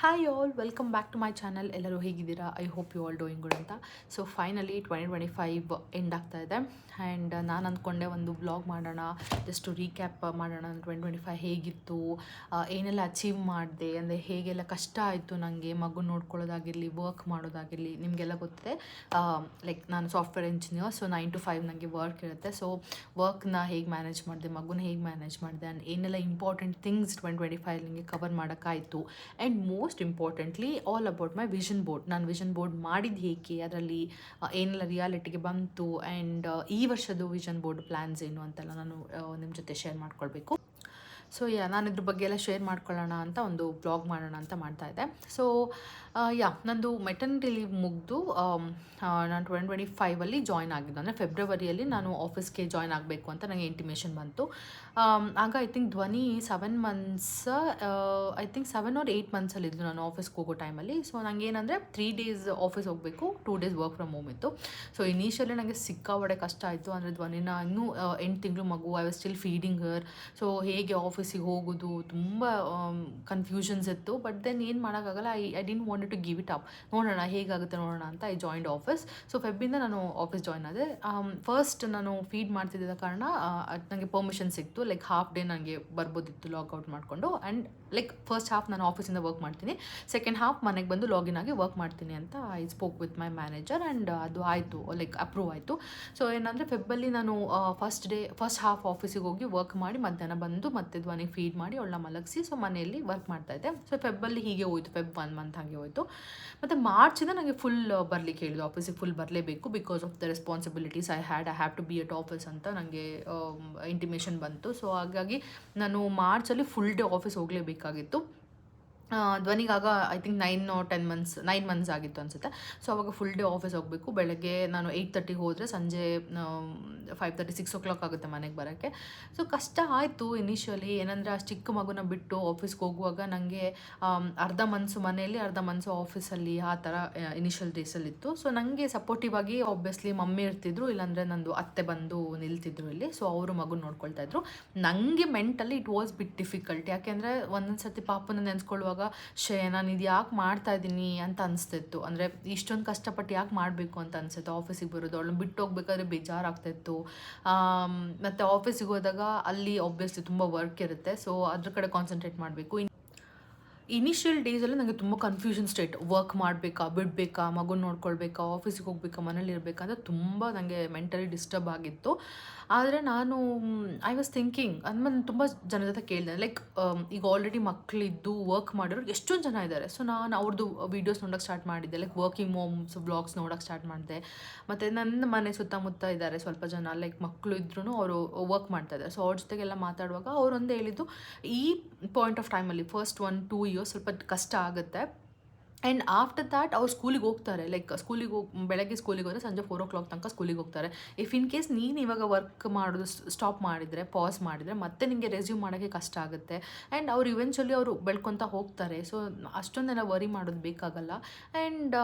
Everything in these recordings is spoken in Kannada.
Hi all welcome back to my channel ಎಲ್ಲರೂ ಹೇಗಿದ್ದೀರಾ? I hope you all doing good ಅಂತ. So finally twenty twenty five end ಆಗ್ತಾ ಇದೆ. ಆ್ಯಂಡ್ ನಾನು ಅಂದ್ಕೊಂಡೆ ಒಂದು ಬ್ಲಾಗ್ ಮಾಡೋಣ ಜಸ್ಟ್ ರೀಕ್ಯಾಪ್ ಮಾಡೋಣ. ಟ್ವೆಂಟಿ ಟ್ವೆಂಟಿ ಫೈವ್ ಹೇಗಿತ್ತು ಏನೆಲ್ಲ ಅಚೀವ್ ಮಾಡಿದೆ? ಅಂದರೆ ಹೇಗೆಲ್ಲ ಕಷ್ಟ ಆಯಿತು ನನಗೆ ಮಗು ನೋಡ್ಕೊಳ್ಳೋದಾಗಿರಲಿ ವರ್ಕ್ ಮಾಡೋದಾಗಿರಲಿ, ನಿಮಗೆಲ್ಲ ಗೊತ್ತಿದೆ ಲೈಕ್ ನಾನು software engineer so nine to five ನನಗೆ ವರ್ಕ್ ಇರುತ್ತೆ. ಸೊ ವರ್ಕ್ನ ಹೇಗೆ ಮ್ಯಾನೇಜ್ ಮಾಡಿದೆ? ಮಗುನ ಹೇಗೆ ಮ್ಯಾನೇಜ್ ಮಾಡಿದೆ? ಆ್ಯಂಡ್ ಏನೆಲ್ಲ important things twenty twenty five ನನಗೆ cover ಮಾಡೋಕ್ಕಾಯಿತು and most importantly all about my vision board ನಾನು ವಿಷನ್ ಬೋರ್ಡ್ ಮಾಡಿದ್ದು ಹೇಗೆ? ಅದರಲ್ಲಿ ಏನೆಲ್ಲ ರಿಯಾಲಿಟಿಗೆ ಬಂತು? ಆ್ಯಂಡ್ ಈ ವರ್ಷದ್ದು ವಿಷನ್ ಬೋರ್ಡ್ ಪ್ಲ್ಯಾನ್ಸ್ ಏನು ಅಂತೆಲ್ಲ ನಾನು ನಿಮ್ಮ ಜೊತೆ ಶೇರ್ ಮಾಡ್ಕೊಳ್ಬೇಕು. ಸೊ ಯಾ ನಾನು ಇದ್ರ ಬಗ್ಗೆ ಎಲ್ಲ ಶೇರ್ ಮಾಡ್ಕೊಳ್ಳೋಣ ಅಂತ ಒಂದು ಬ್ಲಾಗ್ ಮಾಡೋಣ ಅಂತ ಮಾಡ್ತಾ ಇದ್ದೆ. ಸೊ ಯಾ, ನಂದು ಮೆಟರ್ನಿಟಿ ಲೀವ್ ಮುಗಿದು ನಾನು ಟ್ವೆಂಟಿ ಟ್ವೆಂಟಿ ಫೈವಲ್ಲಿ ಜಾಯ್ನ್ ಆಗಿದ್ದು. ಅಂದರೆ ಫೆಬ್ರವರಿಯಲ್ಲಿ ನಾನು ಆಫೀಸ್ಗೆ ಜಾಯ್ನ್ ಆಗಬೇಕು ಅಂತ ನನಗೆ ಇಂಟಿಮೇಷನ್ ಬಂತು. ಆಗ ಐ ಥಿಂಕ್ ಧ್ವನಿ seven months I think seven or eight ಮಂತ್ಸಲ್ಲಿದ್ದು ನಾನು ಆಫೀಸ್ಗೆ ಹೋಗೋ ಟೈಮಲ್ಲಿ ಸೊ ನನಗೆ ಏನಂದರೆ ತ್ರೀ ಡೇಸ್ ಆಫೀಸ್ ಹೋಗಬೇಕು two days work from home ಇತ್ತು. ಸೊ ಇನಿಷಿಯಲಿ ನನಗೆ ಸಿಕ್ಕಾಬಡೆ ಕಷ್ಟ ಆಯಿತು. ಅಂದರೆ ಧ್ವನಿನ ಇನ್ನೂ ಎಂಟು ತಿಂಗಳು ಮಗು I was still feeding her so ಹೇಗೆ ಆಫೀಸಿಗೆ ಹೋಗೋದು, ತುಂಬ ಕನ್ಫ್ಯೂಷನ್ಸ್ ಇತ್ತು. ಬಟ್ ದೆನ್ ಏನು ಮಾಡೋಕ್ಕಾಗಲ್ಲ I I didn't want to give it up ನೋಡೋಣ, ಹೇಗಾಗುತ್ತೆ ನೋಡೋಣ ಅಂತ ಐ ಜಾಯಿಂಡ್ ಆಫೀಸ್ ಸೊ ಫೆಬ್ಬಿಂದ ನಾನು ಆಫೀಸ್ ಜಾಯ್ನ್ ಆದೆ. ಫಸ್ಟ್ ನಾನು ಫೀಡ್ ಮಾಡ್ತಿದ್ದ ಕಾರಣ ನನಗೆ ಪರ್ಮಿಷನ್ ಸಿಕ್ತು. ಲೈಕ್ ಹಾಫ್ ಡೇ ನನಗೆ ಬರ್ಬೋದಿತ್ತು ಲಾಗೌಟ್ ಮಾಡಿಕೊಂಡು. ಆ್ಯಂಡ್ ಲೈಕ್ ಫಸ್ಟ್ ಹಾಫ್ ನಾನು ಆಫೀಸಿಂದ ವರ್ಕ್ ಮಾಡ್ತೀನಿ. ಸೆಕೆಂಡ್ ಹಾಫ್ ಮನೆಗೆ ಬಂದು ಲಾಗಿನ್ ಆಗಿ ವರ್ಕ್ ಮಾಡ್ತೀನಿ ಅಂತ I spoke with my manager and ಅದು ಆಯಿತು ಲೈಕ್ ಅಪ್ರೂವ್ ಆಯಿತು. ಸೊ ಏನಂದರೆ ಫೆಬ್ಬಲ್ಲಿ ನಾನು ಫಸ್ಟ್ ಡೇ ಫಸ್ಟ್ ಹಾಫ್ ಆಫೀಸಿಗೆ ಹೋಗಿ ವರ್ಕ್ ಮಾಡಿ ಮಧ್ಯಾಹ್ನ ಬಂದು ಮತ್ತೆ ಧ್ವನಿಗೆ ಫೀಡ್ ಮಾಡಿ ಅವಳನ್ನ ಮಲಗಿಸಿ ಸೊ ಮನೆಯಲ್ಲಿ ವರ್ಕ್ ಮಾಡ್ತಾಯಿದ್ದೆ ಸೊ ಫೆಬ್ಬಲ್ಲಿ ಹೀಗೆ ಹೋಯಿತು ಫೆಬ್ ಒನ್ ಮಂತ್ ಹಾಗೆ ಹೋಯಿತು. ಮತ್ತು ಮಾರ್ಚಿಂದ ನನಗೆ ಫುಲ್ ಬರಲಿಕ್ಕೆ ಹೇಳಿದ್ದು ಆಫೀಸಿಗೆ ಫುಲ್ ಬರಲೇಬೇಕು because of the responsibilities I had I have to be at office ಅಂತ ನನಗೆ ಇಂಟಿಮೇಷನ್ ಬಂತು. ಸೊ ಹಾಗಾಗಿ ನಾನು ಮಾರ್ಚಲ್ಲಿ ಫುಲ್ ಡೇ ಆಫೀಸ್ ಹೋಗಲೇಬೇಕಾಗಿತ್ತು. ಧ್ವನಿಗಾಗ I think nine ten months nine months ಆಗಿತ್ತು ಅನಿಸುತ್ತೆ. ಸೊ ಅವಾಗ ಫುಲ್ ಡೇ ಆಫೀಸ್ ಹೋಗಬೇಕು. ಬೆಳಗ್ಗೆ ನಾನು ಏಯ್ಟ್ ತರ್ಟಿಗೆ ಹೋದರೆ ಸಂಜೆ five thirty six o'clock ಆಗುತ್ತೆ ಮನೆಗೆ ಬರೋಕ್ಕೆ. ಸೊ ಕಷ್ಟ ಆಯಿತು ಇನಿಷಿಯಲಿ ಏನಂದರೆ ಆ ಚಿಕ್ಕ ಮಗುನ ಬಿಟ್ಟು ಆಫೀಸ್ಗೆ ಹೋಗುವಾಗ ನನಗೆ ಅರ್ಧ ಮನಸ್ಸು ಮನೆಯಲ್ಲಿ, ಅರ್ಧ ಮನಸ್ಸು ಆಫೀಸಲ್ಲಿ ಆ ಥರ ಇನಿಷಿಯಲ್ ಡೇಸಲ್ಲಿತ್ತು ಸೊ ನನಗೆ ಸಪೋರ್ಟಿವ್ ಆಗಿ ಆಬ್ವಿಯಸ್ಲಿ ಮಮ್ಮಿ ಇರ್ತಿದ್ರು. ಇಲ್ಲಾಂದರೆ ನಂದು ಅತ್ತೆ ಬಂದು ನಿಲ್ತಿದ್ರು ಇಲ್ಲಿ. ಸೊ ಅವರು ಮಗು ನೋಡ್ಕೊಳ್ತಾ ಇದ್ರು. ನನಗೆ mentally it was bit difficult ಯಾಕೆಂದರೆ ಒಂದೊಂದು ಸರ್ತಿ ಪಾಪನ ನೆನೆಸ್ಕೊಳ್ಳುವಾಗ ಶೇ ನಾನು ಇದು ಯಾಕೆ ಮಾಡ್ತಾ ಇದ್ದೀನಿ? ಅಂತ ಅನಿಸ್ತಿತ್ತು. ಅಂದರೆ, ಇಷ್ಟೊಂದು ಕಷ್ಟಪಟ್ಟು ಯಾಕೆ ಮಾಡಬೇಕು ಅಂತ ಅನಿಸುತ್ತೆ. ಆಫೀಸಿಗೆ ಬರೋದು ಅವಳನ್ನ ಬಿಟ್ಟು ಹೋಗ್ಬೇಕಾದ್ರೆ ಬೇಜಾರಾಗ್ತಾಯಿತ್ತು ಮತ್ತು ಆಫೀಸಿಗೆ ಹೋದಾಗ ಅಲ್ಲಿ ಆಬ್ವಿಯಸ್ಲಿ ತುಂಬ ವರ್ಕ್ ಇರುತ್ತೆ. ಸೊ ಅದ್ರ ಕಡೆ ಕಾನ್ಸಂಟ್ರೇಟ್ ಮಾಡಬೇಕು. ಇನಿಷಿಯಲ್ ಡೇಸಲ್ಲಿ ನನಗೆ ತುಂಬ ಕನ್ಫ್ಯೂಷನ್ ಸ್ಟೇಟ್ ವರ್ಕ್ ಮಾಡಬೇಕಾ, ಬಿಡಬೇಕಾ ಮಗು ನೋಡ್ಕೊಳ್ಬೇಕಾ ಆಫೀಸಿಗೆ ಹೋಗ್ಬೇಕಾ ಮನೇಲಿ ಇರಬೇಕಾ ಅಂತ ತುಂಬ ನನಗೆ ಮೆಂಟಲಿ ಡಿಸ್ಟರ್ಬ್ ಆಗಿತ್ತು. ಆದರೆ ನಾನು ಐ ವಾಸ್ ಥಿಂಕಿಂಗ್ ನಾನು ತುಂಬ ಜನ ಜೊತೆ ಕೇಳಿದೆ. ಲೈಕ್ ಈಗ ಆಲ್ರೆಡಿ ಮಕ್ಕಳಿದ್ದು ವರ್ಕ್ ಮಾಡಿರೋರು ಎಷ್ಟೊಂದು ಜನ ಇದ್ದಾರೆ ಸೊ ನಾನು ಅವ್ರದ್ದು ವೀಡಿಯೋಸ್ ನೋಡೋಕೆ ಸ್ಟಾರ್ಟ್ ಮಾಡಿದ್ದೆ. ಲೈಕ್ ವರ್ಕಿಂಗ್ ಮೋಮ್ಸ್ ಬ್ಲಾಗ್ಸ್ ನೋಡೋಕೆ ಸ್ಟಾರ್ಟ್ ಮಾಡಿದೆ. ಮತ್ತು ನನ್ನ ಮನೆ ಸುತ್ತಮುತ್ತ ಇದ್ದಾರೆ ಸ್ವಲ್ಪ ಜನ. ಲೈಕ್ ಮಕ್ಕಳು ಇದ್ರೂ ಅವರು ವರ್ಕ್ ಮಾಡ್ತಾ ಇದ್ದಾರೆ ಸೊ ಅವ್ರ ಜೊತೆಗೆಲ್ಲ ಮಾತಾಡುವಾಗ ಅವರೊಂದು ಹೇಳಿದ್ದು, ಈ ಪಾಯಿಂಟ್ ಆಫ್ ಟೈಮಲ್ಲಿ ಫಸ್ಟ್ ಒನ್ ಟೂ ಇಯರ್ಸ್ ಸ್ವಲ್ಪ ಕಷ್ಟ ಆಗುತ್ತೆ. ಆ್ಯಂಡ್ ಆಫ್ಟರ್ ದ್ಯಾಟ್ ಅವ್ರು ಸ್ಕೂಲಿಗೆ ಹೋಗ್ತಾರೆ. ಲೈಕ್ ಸ್ಕೂಲಿಗೆ ಹೋಗಿ, ಬೆಳಗ್ಗೆ ಸ್ಕೂಲಿಗೆ ಹೋದರೆ ಸಂಜೆ ಫೋರ್ ಓ ಕ್ಲಾಕ್ ತನಕ ಸ್ಕೂಲಿಗೆ ಹೋಗ್ತಾರೆ. ಇಫ್ ಇನ್ ಕೇಸ್ ನೀನು ಇವಾಗ ವರ್ಕ್ ಮಾಡೋದು ಸ್ಟಾಪ್ ಮಾಡಿದರೆ ಪಾಸ್ ಮಾಡಿದರೆ, ಮತ್ತೆ ನಿಮಗೆ ರೆಸ್ಯೂಮ್ ಮಾಡೋಕ್ಕೆ ಕಷ್ಟ ಆಗುತ್ತೆ. ಆ್ಯಂಡ್ ಅವ್ರು ಇವೆನ್ಚುಲಿ ಅವರು ಬೆಳ್ಕೊತಾ ಹೋಗ್ತಾರೆ. ಸೊ ಅಷ್ಟೊಂದೆಲ್ಲ ವರಿ ಮಾಡೋದು ಬೇಕಾಗಲ್ಲ. ಆ್ಯಂಡ್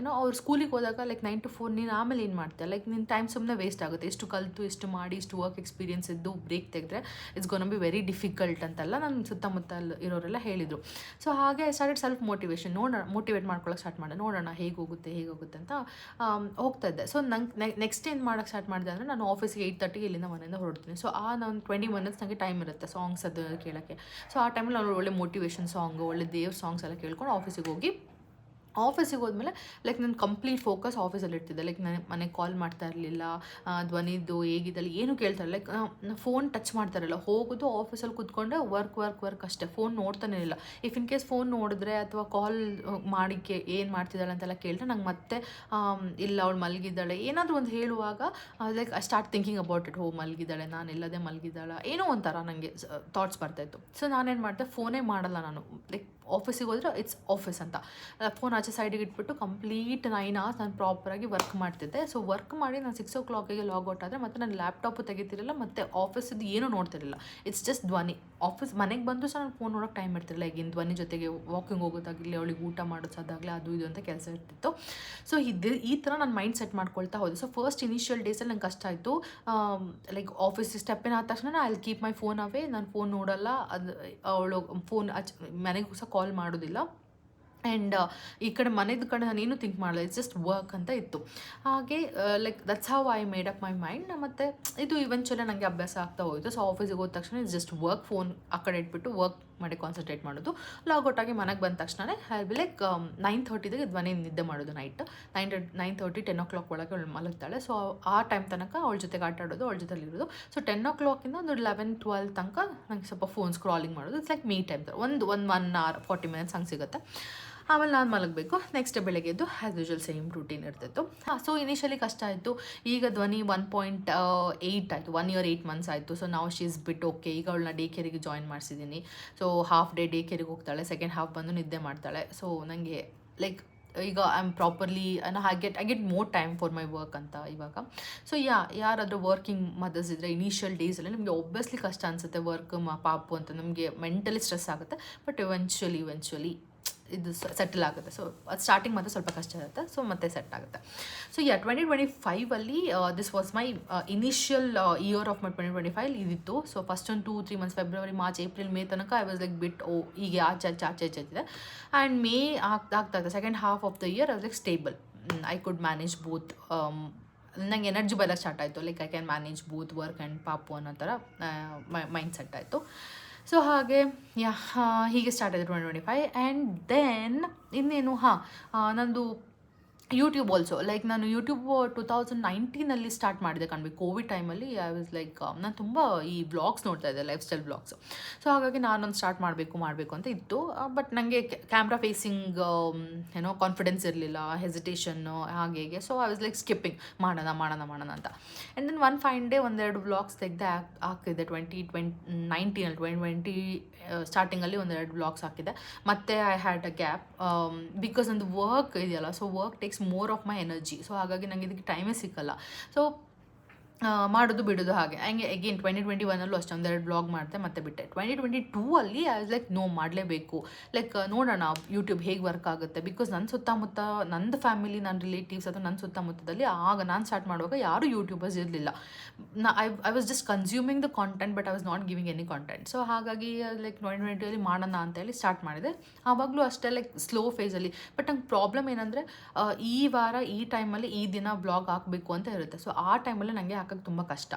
ಏನೋ ಅವ್ರು ಸ್ಕೂಲಿಗೆ ಹೋದಾಗ ಲೈಕ್ ನೈನ್ ಟು ಫೋರ್ ನೀನು ಆಮೇಲೆ ಏನು ಮಾಡ್ತೀಯ? ಲೈಕ್ ನಿನ್ನ ಟೈಮ್ ಸುಮ್ಮನೆ ವೇಸ್ಟ್ ಆಗುತ್ತೆ. ಎಷ್ಟು ಕಲಿತು, ಇಷ್ಟು ಮಾಡಿ, ಇಷ್ಟು ವರ್ಕ್ ಎಕ್ಸ್ಪೀರಿಯನ್ಸ್ ಇದ್ದು ಬ್ರೇಕ್ ತೆಗೆದ್ರೆ it's gonna be very difficult ಅಂತೆಲ್ಲ ನನ್ನ ಸುತ್ತಮುತ್ತ ಇರೋರೆಲ್ಲ ಹೇಳಿದರು. ಸೊ ಹಾಗೆ ಐ ಸ್ಟಾರ್ಟೆಡ್ ಸೆಲ್ಫ್ ಮೋಟಿವೇಶನ್ ನೋಡೋಣ ಮೋಟಿವೇಟ್ ಮಾಡ್ಕೊಳ್ಳೋಕೆ ಸ್ಟಾರ್ಟ್ ಮಾಡಿದೆ ನೋಡೋಣ ಹೇಗೆ ಹೋಗುತ್ತೆ ಹೇಗೆ ಹೋಗುತ್ತೆ ಅಂತ ಹೋಗ್ತಾ ಇದ್ದೆ. ಸೊ ನಂಗೆ ನೆಕ್ಸ್ಟ್ ಏನು ಮಾಡೋಕ್ಕೆ ಸ್ಟಾರ್ಟ್ ಮಾಡಿದೆ ಅಂದರೆ ನಾನು ಆಫೀಸ್ಗೆ ಏಯ್ಟ್ ತರ್ಟಿಗೆ ಇಲ್ಲಿಂದ ಮನೆಯಿಂದ ಹೊರಡ್ತೀನಿ. ಸೊ ಆ ನಾನು ಟ್ವೆಂಟಿ ಮಿನಿಟ್ಸ್ ನನಗೆ ಟೈಮ್ ಇರುತ್ತೆ ಸಾಂಗ್ಸ್ ಅದು ಕೇಳೋಕ್ಕೆ. ಸೊ ಆ ಟೈಮಲ್ಲಿ ನಾನು ಒಳ್ಳೆ ಮೋಟಿವೇಶನ್ ಸಾಂಗು ಒಳ್ಳೆ ದೇವ್ರ ಸಾಂಗ್ಸ್ ಎಲ್ಲ ಕೇಳ್ಕೊಂಡು ಆಫೀಸಿಗೆ ಹೋಗಿ ಆಫೀಸಿಗೆ ಹೋದ್ಮೇಲೆ ಲೈಕ್ ನನ್ನ ಕಂಪ್ಲೀಟ್ ಫೋಕಸ್ ಆಫೀಸಲ್ಲಿ ಇರ್ತಿದ್ದೆ. ಲೈಕ್ ನನಗೆ ಮನೆಗೆ ಕಾಲ್ ಮಾಡ್ತಾ ಇರಲಿಲ್ಲ ಧ್ವನಿದ್ದು ಹೇಗಿದ್ದಲ್ಲ ಏನು ಕೇಳ್ತಾರೆ ಲೈಕ್ ಫೋನ್ ಟಚ್ ಮಾಡ್ತಾ ಇರಲಿಲ್ಲ. ಹೋಗೋದು ಆಫೀಸಲ್ಲಿ ಕುತ್ಕೊಂಡೆ ವರ್ಕ್ ವರ್ಕ್ ವರ್ಕ್ ಅಷ್ಟೇ. ಫೋನ್ ನೋಡ್ತಾನೆ ಇರಲಿಲ್ಲ. ಇಫ್ ಇನ್ ಕೇಸ್ ಫೋನ್ ನೋಡಿದ್ರೆ ಅಥವಾ ಕಾಲ್ ಮಾಡಿಕ್ಕೆ ಏನು ಮಾಡ್ತಿದ್ದಾಳೆ ಅಂತೆಲ್ಲ ಕೇಳಿದ್ರೆ ನಂಗೆ ಮತ್ತೆ ಇಲ್ಲ, ಅವಳು ಮಲಗಿದ್ದಾಳೆ. ಏನಾದರೂ ಒಂದು ಹೇಳುವಾಗ like I start thinking about it ಹೋ ಮಲಗಿದ್ದಾಳೆ, ನಾನು ಇಲ್ಲದೆ ಮಲಗಿದ್ದಾಳೆ. ಏನೋ ಒಂಥರ ನನಗೆ ಥಾಟ್ಸ್ ಬರ್ತಾಯಿತ್ತು ಸೊ ನಾನೇನು ಮಾಡಿದೆ ಫೋನೇ ಮಾಡಲ್ಲ ನಾನು. ಲೈಕ್ ಆಫೀಸಿಗೆ ಹೋದ್ರೆ ಇಟ್ಸ್ ಆಫೀಸ್ ಅಂತ. ಫೋನ್ ಆಚೆ ಸೈಡಿಗೆ ಇಟ್ಬಿಟ್ಟು ಕಂಪ್ಲೀಟ್ ನೈನ್ ಅವರ್ಸ್ ನಾನು ಪ್ರಾಪರಾಗಿ ವರ್ಕ್ ಮಾಡ್ತಿದ್ದೆ. ಸೊ ವರ್ಕ್ ಮಾಡಿ ನಾನು ಸಿಕ್ಸ್ ಓ ಕ್ಲಾಕಿಗೆ ಲಾಗೌಟ್ ಆದರೆ ಮತ್ತು ನಾನು ಲ್ಯಾಪ್ಟಾಪು ತೆಗಿತಿರಲಿಲ್ಲ, ಮತ್ತು ಆಫೀಸಿದ್ದು ಏನೂ ನೋಡ್ತಿರಲಿಲ್ಲ. It's just Dhwani. ಆಫೀಸ್ ಮನೆಗೆ ಬಂದು ಸಹ ನಾನು ಫೋನ್ ನೋಡೋಕೆ ಟೈಮ್ ಇರ್ತಿರಲಿಲ್ಲ. ಈಗಿನ ಧ್ವನಿ ಜೊತೆಗೆ ವಾಕಿಂಗ್ ಹೋಗೋದಾಗಲಿ, ಅವಳಿಗೆ ಊಟ ಮಾಡೋದಾಗಲಿ, ಅದು ಇದು ಅಂತ ಕೆಲಸ ಇರ್ತಿತ್ತು. ಸೊ ಇದು ಈ ಥರ ನಾನು ಮೈಂಡ್ ಸೆಟ್ ಮಾಡ್ಕೊಳ್ತಾ ಹೋದೆ. ಸೊ ಫಸ್ಟ್ ಇನಿಷಿಯಲ್ ಡೇಸಲ್ಲಿ ನಂಗೆ ಕಷ್ಟ ಆಯಿತು. ಲೈಕ್ ಆಫೀಸ್ ಸ್ಟೆಪ್ಪಿನ ಆದ ತಕ್ಷಣ I keep my phone away ನಾನು ಫೋನ್ ನೋಡಲ್ಲ. ಅದು ಅವಳು ಫೋನ್ ಮನೆಗೆ ಮನೆಗೂ ಸಹ ಕಾಲ್ ಮಾಡೋದಿಲ್ಲ. ಆ್ಯಂಡ್ ಈ ಕಡೆ ಮನೆದ ಕಡೆ ನಾನೇನು ಥಿಂಕ್ ಮಾಡಲ್ಲ ಇಟ್ಸ್ ಜಸ್ಟ್ ವರ್ಕ್ ಅಂತ ಇತ್ತು. ಹಾಗೆ like that's how I made up my mind ಮತ್ತು, ಇದು ಇವೆಂಚುಲಿ ನನಗೆ ಅಭ್ಯಾಸ ಆಗ್ತಾ ಹೋಯಿತು. ಸೊ ಆಫೀಸಿಗೆ ಹೋದ ತಕ್ಷಣ ಇಟ್ಸ್ ಜಸ್ಟ್ ವರ್ಕ್ ಫೋನ್ ಆ ಕಡೆ ಇಟ್ಬಿಟ್ಟು ವರ್ಕ್ ಮಾಡಿ ಕಾನ್ಸಂಟ್ರೇಟ್ ಮಾಡೋದು. ಲಾಗೌಟ್ ಆಗಿ ಮನೆಗೆ ಬಂದ ತಕ್ಷಣ ಐ ಬಿ ಲೈಕ್ ನೈನ್ ಥರ್ಟಿದಾಗ ಧ್ವನಿ ನಿದ್ದೆ ಮಾಡೋದು night nine nine thirty ten o'clock ಒಳಗೆ ಅವಳು ಮಲಗ್ತಾಳೆ. ಸೊ ಆ ಟೈಮ್ ತನಕ ಅವಳ ಜೊತೆಗೆ ಆಟ ಆಡೋದು, ಅವಳ ಜೊತೆಲಿ ಇರೋದು. ಸೊ ಟೆನ್ ಓ ಕ್ಲಾಕಿಂದ ಒಂದು ಲೆವೆನ್ ಟ್ವೆಲ್ ತನಕ ನಂಗೆ ಸ್ವಲ್ಪ ಫೋನ್ ಸ್ಕ್ರಾಲಿಂಗ್ ಮಾಡೋದು. ಇಟ್ಸ್ ಲೈಕ್ ಮೀ ಟೈಮ್ ಒಂದು ಒಂದು ಒನ್ ಅವರ್ ಫಾರ್ಟಿ ಮಿನಿಟ್ಸ್ ಹಂಗೆ ಸಿಗುತ್ತೆ. ಆಮೇಲೆ ನಾನು ಮಲಗಬೇಕು. ನೆಕ್ಸ್ಟ್ ಬೆಳಗ್ಗೆ ಎದ್ದು ಆ್ಯಸ್ ಯೂಶಲ್ ಸೇಮ್ ರೂಟೀನ್ ಇರ್ತಿತ್ತು. ಸೊ ಇನಿಷಿಯಲಿ ಕಷ್ಟ ಆಯಿತು. ಈಗ ಧ್ವನಿ ಒನ್ ಪಾಯಿಂಟ್ ಏಯ್ಟ್ ಆಯಿತು. ಒನ್ ಇಯರ್ ಏಯ್ಟ್ ಮಂತ್ಸ್ ಆಯಿತು. ಸೊ ನಾವು ಶೀಸ್ ಬಿಟ್ಟು ಓಕೆ ಈಗ ಅವಳನ್ನ ಡೇ ಕೇರಿಗೆ ಜಾಯಿನ್ ಮಾಡಿಸಿದ್ದೀನಿ ಸೊ ಹಾಫ್ ಡೇ ಡೇ ಕೇರಿಗೆ ಹೋಗ್ತಾಳೆ. ಸೆಕೆಂಡ್ ಹಾಫ್ ಬಂದು ನಿದ್ದೆ ಮಾಡ್ತಾಳೆ. ಸೊ ನನಗೆ ಲೈಕ್ ಈಗ I am properly I get I get more time for my work ಅಂತ ಇವಾಗ. ಸೊ ಯಾ, ಯಾರಾದರೂ ವರ್ಕಿಂಗ್ ಮದರ್ಸ್ ಇದ್ದರೆ ಇನಿಷಿಯಲ್ ಡೇಸಲ್ಲಿ ನಿಮಗೆ ಒಬ್ಬಿಯಸ್ಲಿ ಕಷ್ಟ ಅನಿಸುತ್ತೆ. ವರ್ಕ್ ಮಾ, ಪಾಪು ಅಂತ ನಮಗೆ ಮೆಂಟಲಿ ಸ್ಟ್ರೆಸ್ ಆಗುತ್ತೆ. ಬಟ್ ಇವೆಂಚುಲಿ ಇವೆಂಚುಲಿ ಇದು ಸೆಟಲ್ ಆಗುತ್ತೆ. ಸೊ ಅದು ಸ್ಟಾರ್ಟಿಂಗ್ ಮಾತ್ರ ಸ್ವಲ್ಪ ಕಷ್ಟ ಇರುತ್ತೆ. ಸೊ ಮತ್ತೆ ಸೆಟ್ ಆಗುತ್ತೆ. So yeah twenty twenty ಫೈವಲ್ಲಿ this was my initial year of my twenty twenty five ಇದಿತ್ತು. So first ಒಂದು two three months February March April May ತನಕ ಐ ವಾಸ್ ಲೈಕ್ ಬಿಟ್ ಓ ಈಗ ಆಚೆ ಆಚೆ ಆಚೆ ಆಚೆ ಆ್ಯಂಡ್ ಮೇ ಆಗ್ತಾ ಆಗ್ತಾ second half of the year I like stable I could manage both ನಂಗೆ ಎನರ್ಜಿ ಬಲ್ಲ ಸ್ಟಾರ್ಟ್ ಆಯಿತು. Like I can manage both work and ಪಾಪು ಅನ್ನೋ ಥರ ಮೈಂಡ್ ಸೆಟ್ ಆಯಿತು. ಸೊ ಹಾಗೆ ಯಾ ಹೀಗೆ ಸ್ಟಾರ್ಟ್ ಆಯಿತು twenty twenty five and then ಇನ್ನೇನು ಹಾಂ ನಂದು ಯೂಟ್ಯೂಬ್ ಆಲ್ಸೋ ಲೈಕ್ ನಾನು ಯೂಟ್ಯೂಬ್ ಟು ತೌಸಂಡ್ ನೈನ್ಟೀನಲ್ಲಿ ಸ್ಟಾರ್ಟ್ ಮಾಡಿದೆ ಕಾಣ್ಬೇಕು ಕೋವಿಡ್ ಟೈಮಲ್ಲಿ ಐ ವಾಸ್ ಲೈಕ್ ನಾನು ತುಂಬ ಈ ಬ್ಲಾಗ್ಸ್ ನೋಡ್ತಾ ಇದ್ದೆ ಲೈಫ್ ಸ್ಟೈಲ್ ಬ್ಲಾಗ್ಸ್ ಸೊ ಹಾಗಾಗಿ ನಾನೊಂದು ಸ್ಟಾರ್ಟ್ ಮಾಡಬೇಕು ಮಾಡಬೇಕು ಅಂತ ಇತ್ತು. ಬಟ್ ನನಗೆ ಕ್ಯಾಮ್ರಾ ಫೇಸಿಂಗ್ ಏನೋ ಕಾನ್ಫಿಡೆನ್ಸ್ ಇರಲಿಲ್ಲ ಹೆಸಿಟೇಷನ್ನು ಹಾಗೆ ಹೀಗೆ. So I was like skipping ಮಾಡೋಣ ಮಾಡೋಣ ಮಾಡೋಣ ಅಂತ. And then one fine day ಒಂದೆರಡು ಬ್ಲಾಗ್ಸ್ ತೆಗೆದು ಆ್ಯಪ್ ಹಾಕಿದೆ ಟ್ವೆಂಟಿ ಟ್ವೆಂಟ್ ನೈನ್ಟೀನಲ್ಲಿ ಟ್ವೆಂಟಿ ಟ್ವೆಂಟಿ ಸ್ಟಾರ್ಟಿಂಗಲ್ಲಿ ಒಂದೆರಡು ಬ್ಲಾಕ್ಸ್ ಹಾಕಿದೆ. ಮತ್ತೆ I had a gap because ನಂದು ವರ್ಕ್ ಇದೆಯಲ್ಲ so work takes more of my energy so ಹಾಗಾಗಿ ನನಗೆ ಇದಕ್ಕೆ ಟೈಮೇ ಸಿಕ್ಕಲ್ಲ. ಸೊ ಮಾಡೋದು ಬಿಡೋದು ಹಾಗೆ. ಹಂಗೆ ಎಗೇನ್ ಟ್ವೆಂಟಿ ಟ್ವೆಂಟಿ ಒನ್ನಲ್ಲೂ ಅಷ್ಟೇ ಒಂದೆರಡು ಬ್ಲಾಗ್ ಮಾಡಿದೆ, ಮತ್ತೆ ಬಿಟ್ಟೆ. ಟ್ವೆಂಟಿ ಟ್ವೆಂಟಿ ಟೂ ಅಲ್ಲಿ ಐ ಲೈಕ್ ನೋ ಮಾಡಲೇಬೇಕು ಲೈಕ್ ನೋಡೋಣ ಯೂಟ್ಯೂಬ್ ಹೇಗೆ ವರ್ಕ್ ಆಗುತ್ತೆ. ಬಿಕಾಸ್ ನನ್ನ ಸುತ್ತಮುತ್ತ, ನಂದು ಫ್ಯಾಮಿಲಿ ನನ್ನ ರಿಲೇಟಿವ್ಸ್ ಅಥವಾ ನನ್ನ ಸುತ್ತಮುತ್ತದಲ್ಲಿ ಆಗ ನಾನು ಸ್ಟಾರ್ಟ್ ಮಾಡುವಾಗ ಯಾರೂ ಯೂಟ್ಯೂಬರ್ಸ್ ಇರಲಿಲ್ಲ. I I was just consuming the content but I was not giving any content so ಹಾಗಾಗಿ ಲೈಕ್ ಟ್ವೆಂಟಿ ಟ್ವೆಂಟಿಯಲ್ಲಿ ಮಾಡೋಣ ಅಂತೇಳಿ ಸ್ಟಾರ್ಟ್ ಮಾಡಿದೆ. ಆವಾಗಲೂ ಅಷ್ಟೇ ಲೈಕ್ ಸ್ಲೋ ಫೇಸಲ್ಲಿ ಬಟ್ ನಂಗೆ ಪ್ರಾಬ್ಲಮ್ ಏನಂದರೆ ಈ ವಾರ ಈ ಟೈಮಲ್ಲಿ ಈ ದಿನ ಬ್ಲಾಗ್ ಹಾಕಬೇಕು ಅಂತ ಇರುತ್ತೆ. ಸೊ ಆ ಟೈಮಲ್ಲಿ ನನಗೆ ಹಾಕೋಕ್ಕೆ ತುಂಬ ಕಷ್ಟ.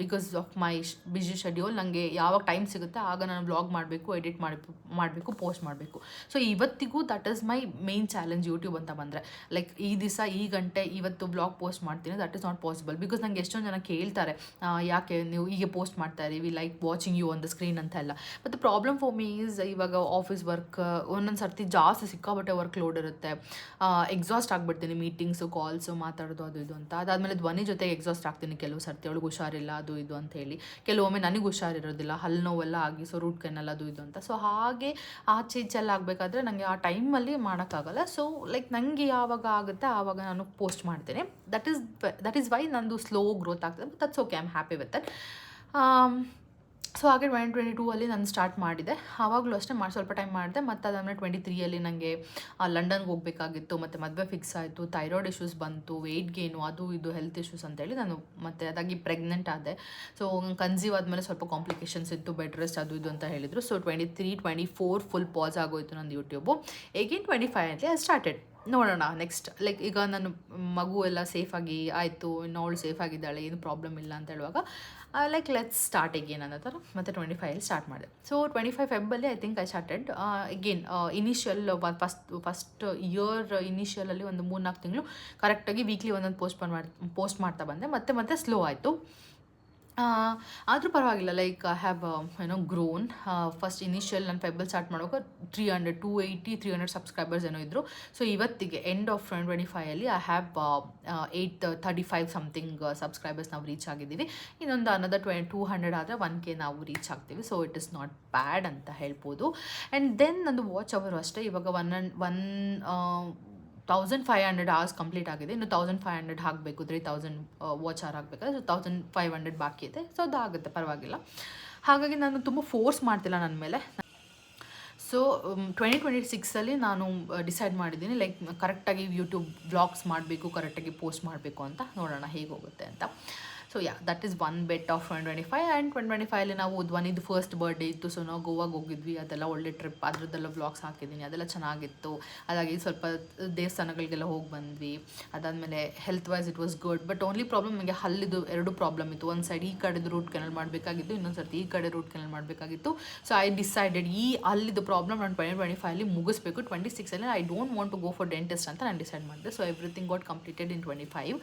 Because of my busy schedule ನನಗೆ ಯಾವಾಗ ಟೈಮ್ ಸಿಗುತ್ತೆ, ಆಗ ನಾನು ಬ್ಲಾಗ್ ಮಾಡಬೇಕು ಎಡಿಟ್ ಮಾಡಿ ಮಾಡಬೇಕು ಪೋಸ್ಟ್ ಮಾಡಬೇಕು. ಸೊ ಇವತ್ತಿಗೂ that is my main challenge YouTube ಅಂತ ಬಂದರೆ. ಲೈಕ್ ಈ ದಿವಸ, ಈ ಗಂಟೆ, ಇವತ್ತು ಬ್ಲಾಗ್ ಪೋಸ್ಟ್ ಮಾಡ್ತೀನಿ that is not possible because ನನಗೆ ಎಷ್ಟೊಂದು ಜನ ಕೇಳ್ತಾರೆ ಯಾಕೆ ನೀವು ಹೀಗೆ ಪೋಸ್ಟ್ ಮಾಡ್ತಾ we like watching you on the screen ಅಂತ ಎಲ್ಲ. ಮತ್ತು ಪ್ರಾಬ್ಲಮ್ ಫಾರ್ ಮೀ ಈಸ್ ಇವಾಗ ಆಫೀಸ್ ವರ್ಕ್ ಒಂದೊಂದು ಸರ್ತಿ ಜಾಸ್ತಿ ಸಿಕ್ಕಾಬಟ್ಟೆ ವರ್ಕ್ ಲೋಡ್ ಇರುತ್ತೆ. ಎಕ್ಸಾಸ್ಟ್ ಆಗಿಬಿಡ್ತೀನಿ ಮೀಟಿಂಗ್ಸು ಕಾಲ್ಸು ಮಾತಾಡೋದು, ಅದು, ಇದು ಅಂತ. ಅದಾದಮೇಲೆ ಧ್ವನಿ ಜೊತೆಗೆ ಎಕ್ಸಾಸ್ಟ್ ಆಗ್ತೀನಿ ಕೆಲವು ಸರ್ತಿ, ಅವಳಿಗೆ ಹುಷಾರಿಲ್ಲ, ಅದು ಇದು ಅಂತ ಹೇಳಿ. ಕೆಲವೊಮ್ಮೆ ನನಗೆ ಹುಷಾರಿರೋದಿಲ್ಲ. ಹಲ್ಲು ನೋವೆಲ್ಲ ಆಗಿ ಸೊ ರೂಟ್ ಕೆನಲ್ ಅದು ಇದು ಅಂತ. ಸೊ ಹಾಗೆ ಆಚೆ ಈಚೆಲ್ಲ ಆಗಬೇಕಾದ್ರೆ ನನಗೆ ಆ ಟೈಮಲ್ಲಿ ಮಾಡೋಕ್ಕಾಗಲ್ಲ. ಸೊ ಲೈಕ್ ನನಗೆ ಯಾವಾಗ ಆಗುತ್ತೆ, ಆವಾಗ ನಾನು ಪೋಸ್ಟ್ ಮಾಡ್ತೇನೆ. That is that is why ನಂದು ಸ್ಲೋ ಗ್ರೋತ್ ಆಗ್ತದೆ. But that's okay I am happy with that so ಹಾಗೆ ಟ್ವೆಂಟಿ ಟ್ವೆಂಟಿ ಟೂ ಅಲ್ಲಿ ನಾನು ಸ್ಟಾರ್ಟ್ ಮಾಡಿದೆ. ಆವಾಗಲೂ ಅಷ್ಟೇ ಮಾಡಿ ಸ್ವಲ್ಪ ಟೈಮ್ ಮಾಡಿದೆ. ಮತ್ತು ಅದಾದಮೇಲೆ ಟ್ವೆಂಟಿ ತ್ರೀಯಲ್ಲಿ ನನಗೆ ಲಂಡನ್ಗೆ ಹೋಗಬೇಕಾಗಿತ್ತು. ಮತ್ತು ಮದುವೆ ಫಿಕ್ಸ್ ಆಯಿತು. ಥೈರಾಯ್ಡ್ ಇಶ್ಯೂಸ್ ಬಂತು. ವೆಯ್ಟ್ ಗೇನು ಅದು ಇದು ಹೆಲ್ತ್ ಇಶ್ಯೂಸ್ ಅಂತೇಳಿ ನಾನು ಮತ್ತು ಅದಾಗಿ ಪ್ರೆಗ್ನೆಂಟ್ ಆದೆ. ಸೊ ಕನ್ಸೀವ್ ಆದಮೇಲೆ ಸ್ವಲ್ಪ ಕಾಂಪ್ಲಿಕೇಶನ್ಸ್ ಇತ್ತು. ಬೆಡ್ ರೆಸ್ಟ್ ಅದು ಇದು ಅಂತ ಹೇಳಿದರು. So twenty three twenty four full pass ಆಗೋಯ್ತು ನನ್ನ ಯೂಟ್ಯೂಬು ಏಗೇನ್ ಟ್ವೆಂಟಿ ಫೈವ್ ಅಲ್ಲಿ ಸ್ಟಾರ್ಟೆಡ್ ನೋಡೋಣ ನೆಕ್ಸ್ಟ್ ಲೈಕ್ ಈಗ ನನ್ನ ಮಗು ಎಲ್ಲ ಸೇಫಾಗಿ ಆಯಿತು, ಇನ್ನು ಅವಳು ಸೇಫ್ ಆಗಿದ್ದಾಳೆ, ಏನು ಪ್ರಾಬ್ಲಮ್ ಇಲ್ಲ ಅಂತ ಹೇಳುವಾಗ ಲೈಕ್ ಲೆಟ್ಸ್ ಸ್ಟಾರ್ಟ್ ಎಗೇನ್ ಅನ್ನೋ ಥರ ಮತ್ತು ಟ್ವೆಂಟಿ ಫೈವಲ್ಲಿ ಸ್ಟಾರ್ಟ್ ಮಾಡಿದೆ. So twenty five ಫೆಬ್ಬಲ್ಲಿ I think I started again initial first first year ಇನಿಷಿಯಲಲ್ಲಿ ಒಂದು ಮೂರು ನಾಲ್ಕು ತಿಂಗಳು ಕರೆಕ್ಟಾಗಿ ವೀಕ್ಲಿ ಒಂದೊಂದು ಪೋಸ್ಟ್ ಮಾಡಿ ಪೋಸ್ಟ್ ಮಾಡ್ತಾ ಬಂದೆ. ಮತ್ತೆ ಮತ್ತೆ ಸ್ಲೋ ಆಯಿತು. ಆದರೂ ಪರವಾಗಿಲ್ಲ ಲೈಕ್ ಐ ಹ್ಯಾವ್ ಏನೋ ಗ್ರೋನ್ ಫಸ್ಟ್ ಇನಿಷಿಯಲ್ ನಾನು ಫೈಬಲ್ ಸ್ಟಾರ್ಟ್ ಮಾಡುವಾಗ three hundred two eighty three hundred subscribers ಏನೋ ಇದ್ದರು ಸೊ ಇವತ್ತಿಗೆ end of twenty twenty ಫೈವಲ್ಲಿ I have eight thirty five something subscribers ನಾವು ರೀಚ್ ಆಗಿದ್ದೀವಿ. ಇನ್ನೊಂದು ಅನ್ನದ ಟ್ವೆ ಟೂ ಹಂಡ್ರೆಡ್ ಆದರೆ ಒನ್ ಕೆ ನಾವು ರೀಚ್ ಆಗ್ತೀವಿ. So it is not bad ಅಂತ ಹೇಳ್ಬೋದು. ಆ್ಯಂಡ್ ದೆನ್ ನಂದು ವಾಚ್ ಅವರು ಅಷ್ಟೇ. ಇವಾಗ one and one thousand five hundred hours complete ಆಗಿದೆ. ಇನ್ನು ತೌಸಂಡ್ ಫೈವ್ ಹಂಡ್ರೆಡ್ ಹಾಕಬೇಕು ತ್ರೀ ತೌಸಂಡ್ ವಾಚ್ ಅವರ್ ಹಾಕಬೇಕಾದ್ರೆ ಸೊ ತೌಸಂಡ್ ಫೈವ್ ಹಂಡ್ರೆಡ್ ಬಾಕಿ ಇದೆ. ಸೊ ಅದು ಆಗುತ್ತೆ ಪರವಾಗಿಲ್ಲ. ಹಾಗಾಗಿ ನಾನು ತುಂಬ ಫೋರ್ಸ್ ಮಾಡ್ತಿಲ್ಲ ನನ್ನ ಮೇಲೆ. ಸೊ ಟ್ವೆಂಟಿ ಟ್ವೆಂಟಿ ಸಿಕ್ಸಲ್ಲಿ ನಾನು ಡಿಸೈಡ್ ಮಾಡಿದ್ದೀನಿ ಲೈಕ್ ಕರೆಕ್ಟಾಗಿ ಯೂಟ್ಯೂಬ್ ಬ್ಲಾಗ್ಸ್ ಮಾಡಬೇಕು ಕರೆಕ್ಟಾಗಿ ಪೋಸ್ಟ್ ಮಾಡಬೇಕು ಅಂತ. ನೋಡೋಣ ಹೇಗೆ ಹೋಗುತ್ತೆ ಅಂತ. So yeah that is one bit of twenty twenty five and twenty twenty ಫೈವಲ್ಲಿ ನಾವು ಧ್ವನಿದು ಫಸ್ಟ್ ಬರ್ಡೇ ಇತ್ತು. ಸೊ ನಾವು ಗೋವಾಗೆ ಹೋಗಿದ್ವಿ. ಅದೆಲ್ಲ ಒಳ್ಳೆ ಟ್ರಿಪ್ ಅದರದ್ದೆಲ್ಲ ವ್ಲಾಗ್ಸ್ ಹಾಕಿದ್ದೀನಿ ಅದೆಲ್ಲ ಚೆನ್ನಾಗಿತ್ತು. ಅದಾಗಿ ಸ್ವಲ್ಪ ದೇವಸ್ಥಾನಗಳಿಗೆಲ್ಲ ಹೋಗಿ ಬಂದ್ವಿ. ಅದಾದಮೇಲೆ health wise it was good but only problem ನನಗೆ ಹಲ್ಲಿದು ಎರಡು ಪ್ರಾಬ್ಲಮ್ ಇತ್ತು. ಒಂದು ಸೈಡ್ ಈ ಕಡೆದು ರೂಟ್ ಕೆನಲ್ ಮಾಡಬೇಕಾಗಿತ್ತು. ಇನ್ನೊಂದು ಸರ್ತಿ ಈ ಕಡೆ ರೂಟ್ ಕೆನಲ್ ಮಾಡಬೇಕಾಗಿತ್ತು. ಸೊ ಐ ಡಿಸೈಡೆಡ್ ಈ ಅಲ್ಲಿದ್ದು ಪ್ರಾಬ್ಲಮ್ ನಾನು ಟ್ವೆಂಟಿ ಟ್ವೆಂಟಿ ಫೈವಲ್ಲಿ ಮುಗಿಸ್ಬೇಕು. Twenty ಸಿಕ್ಸಲ್ಲಿ I don't want to go for dentist ಅಂತ ನಾನು ಡಿಸೈಡ್ ಮಾಡಿದೆ. So everything got completed in twenty five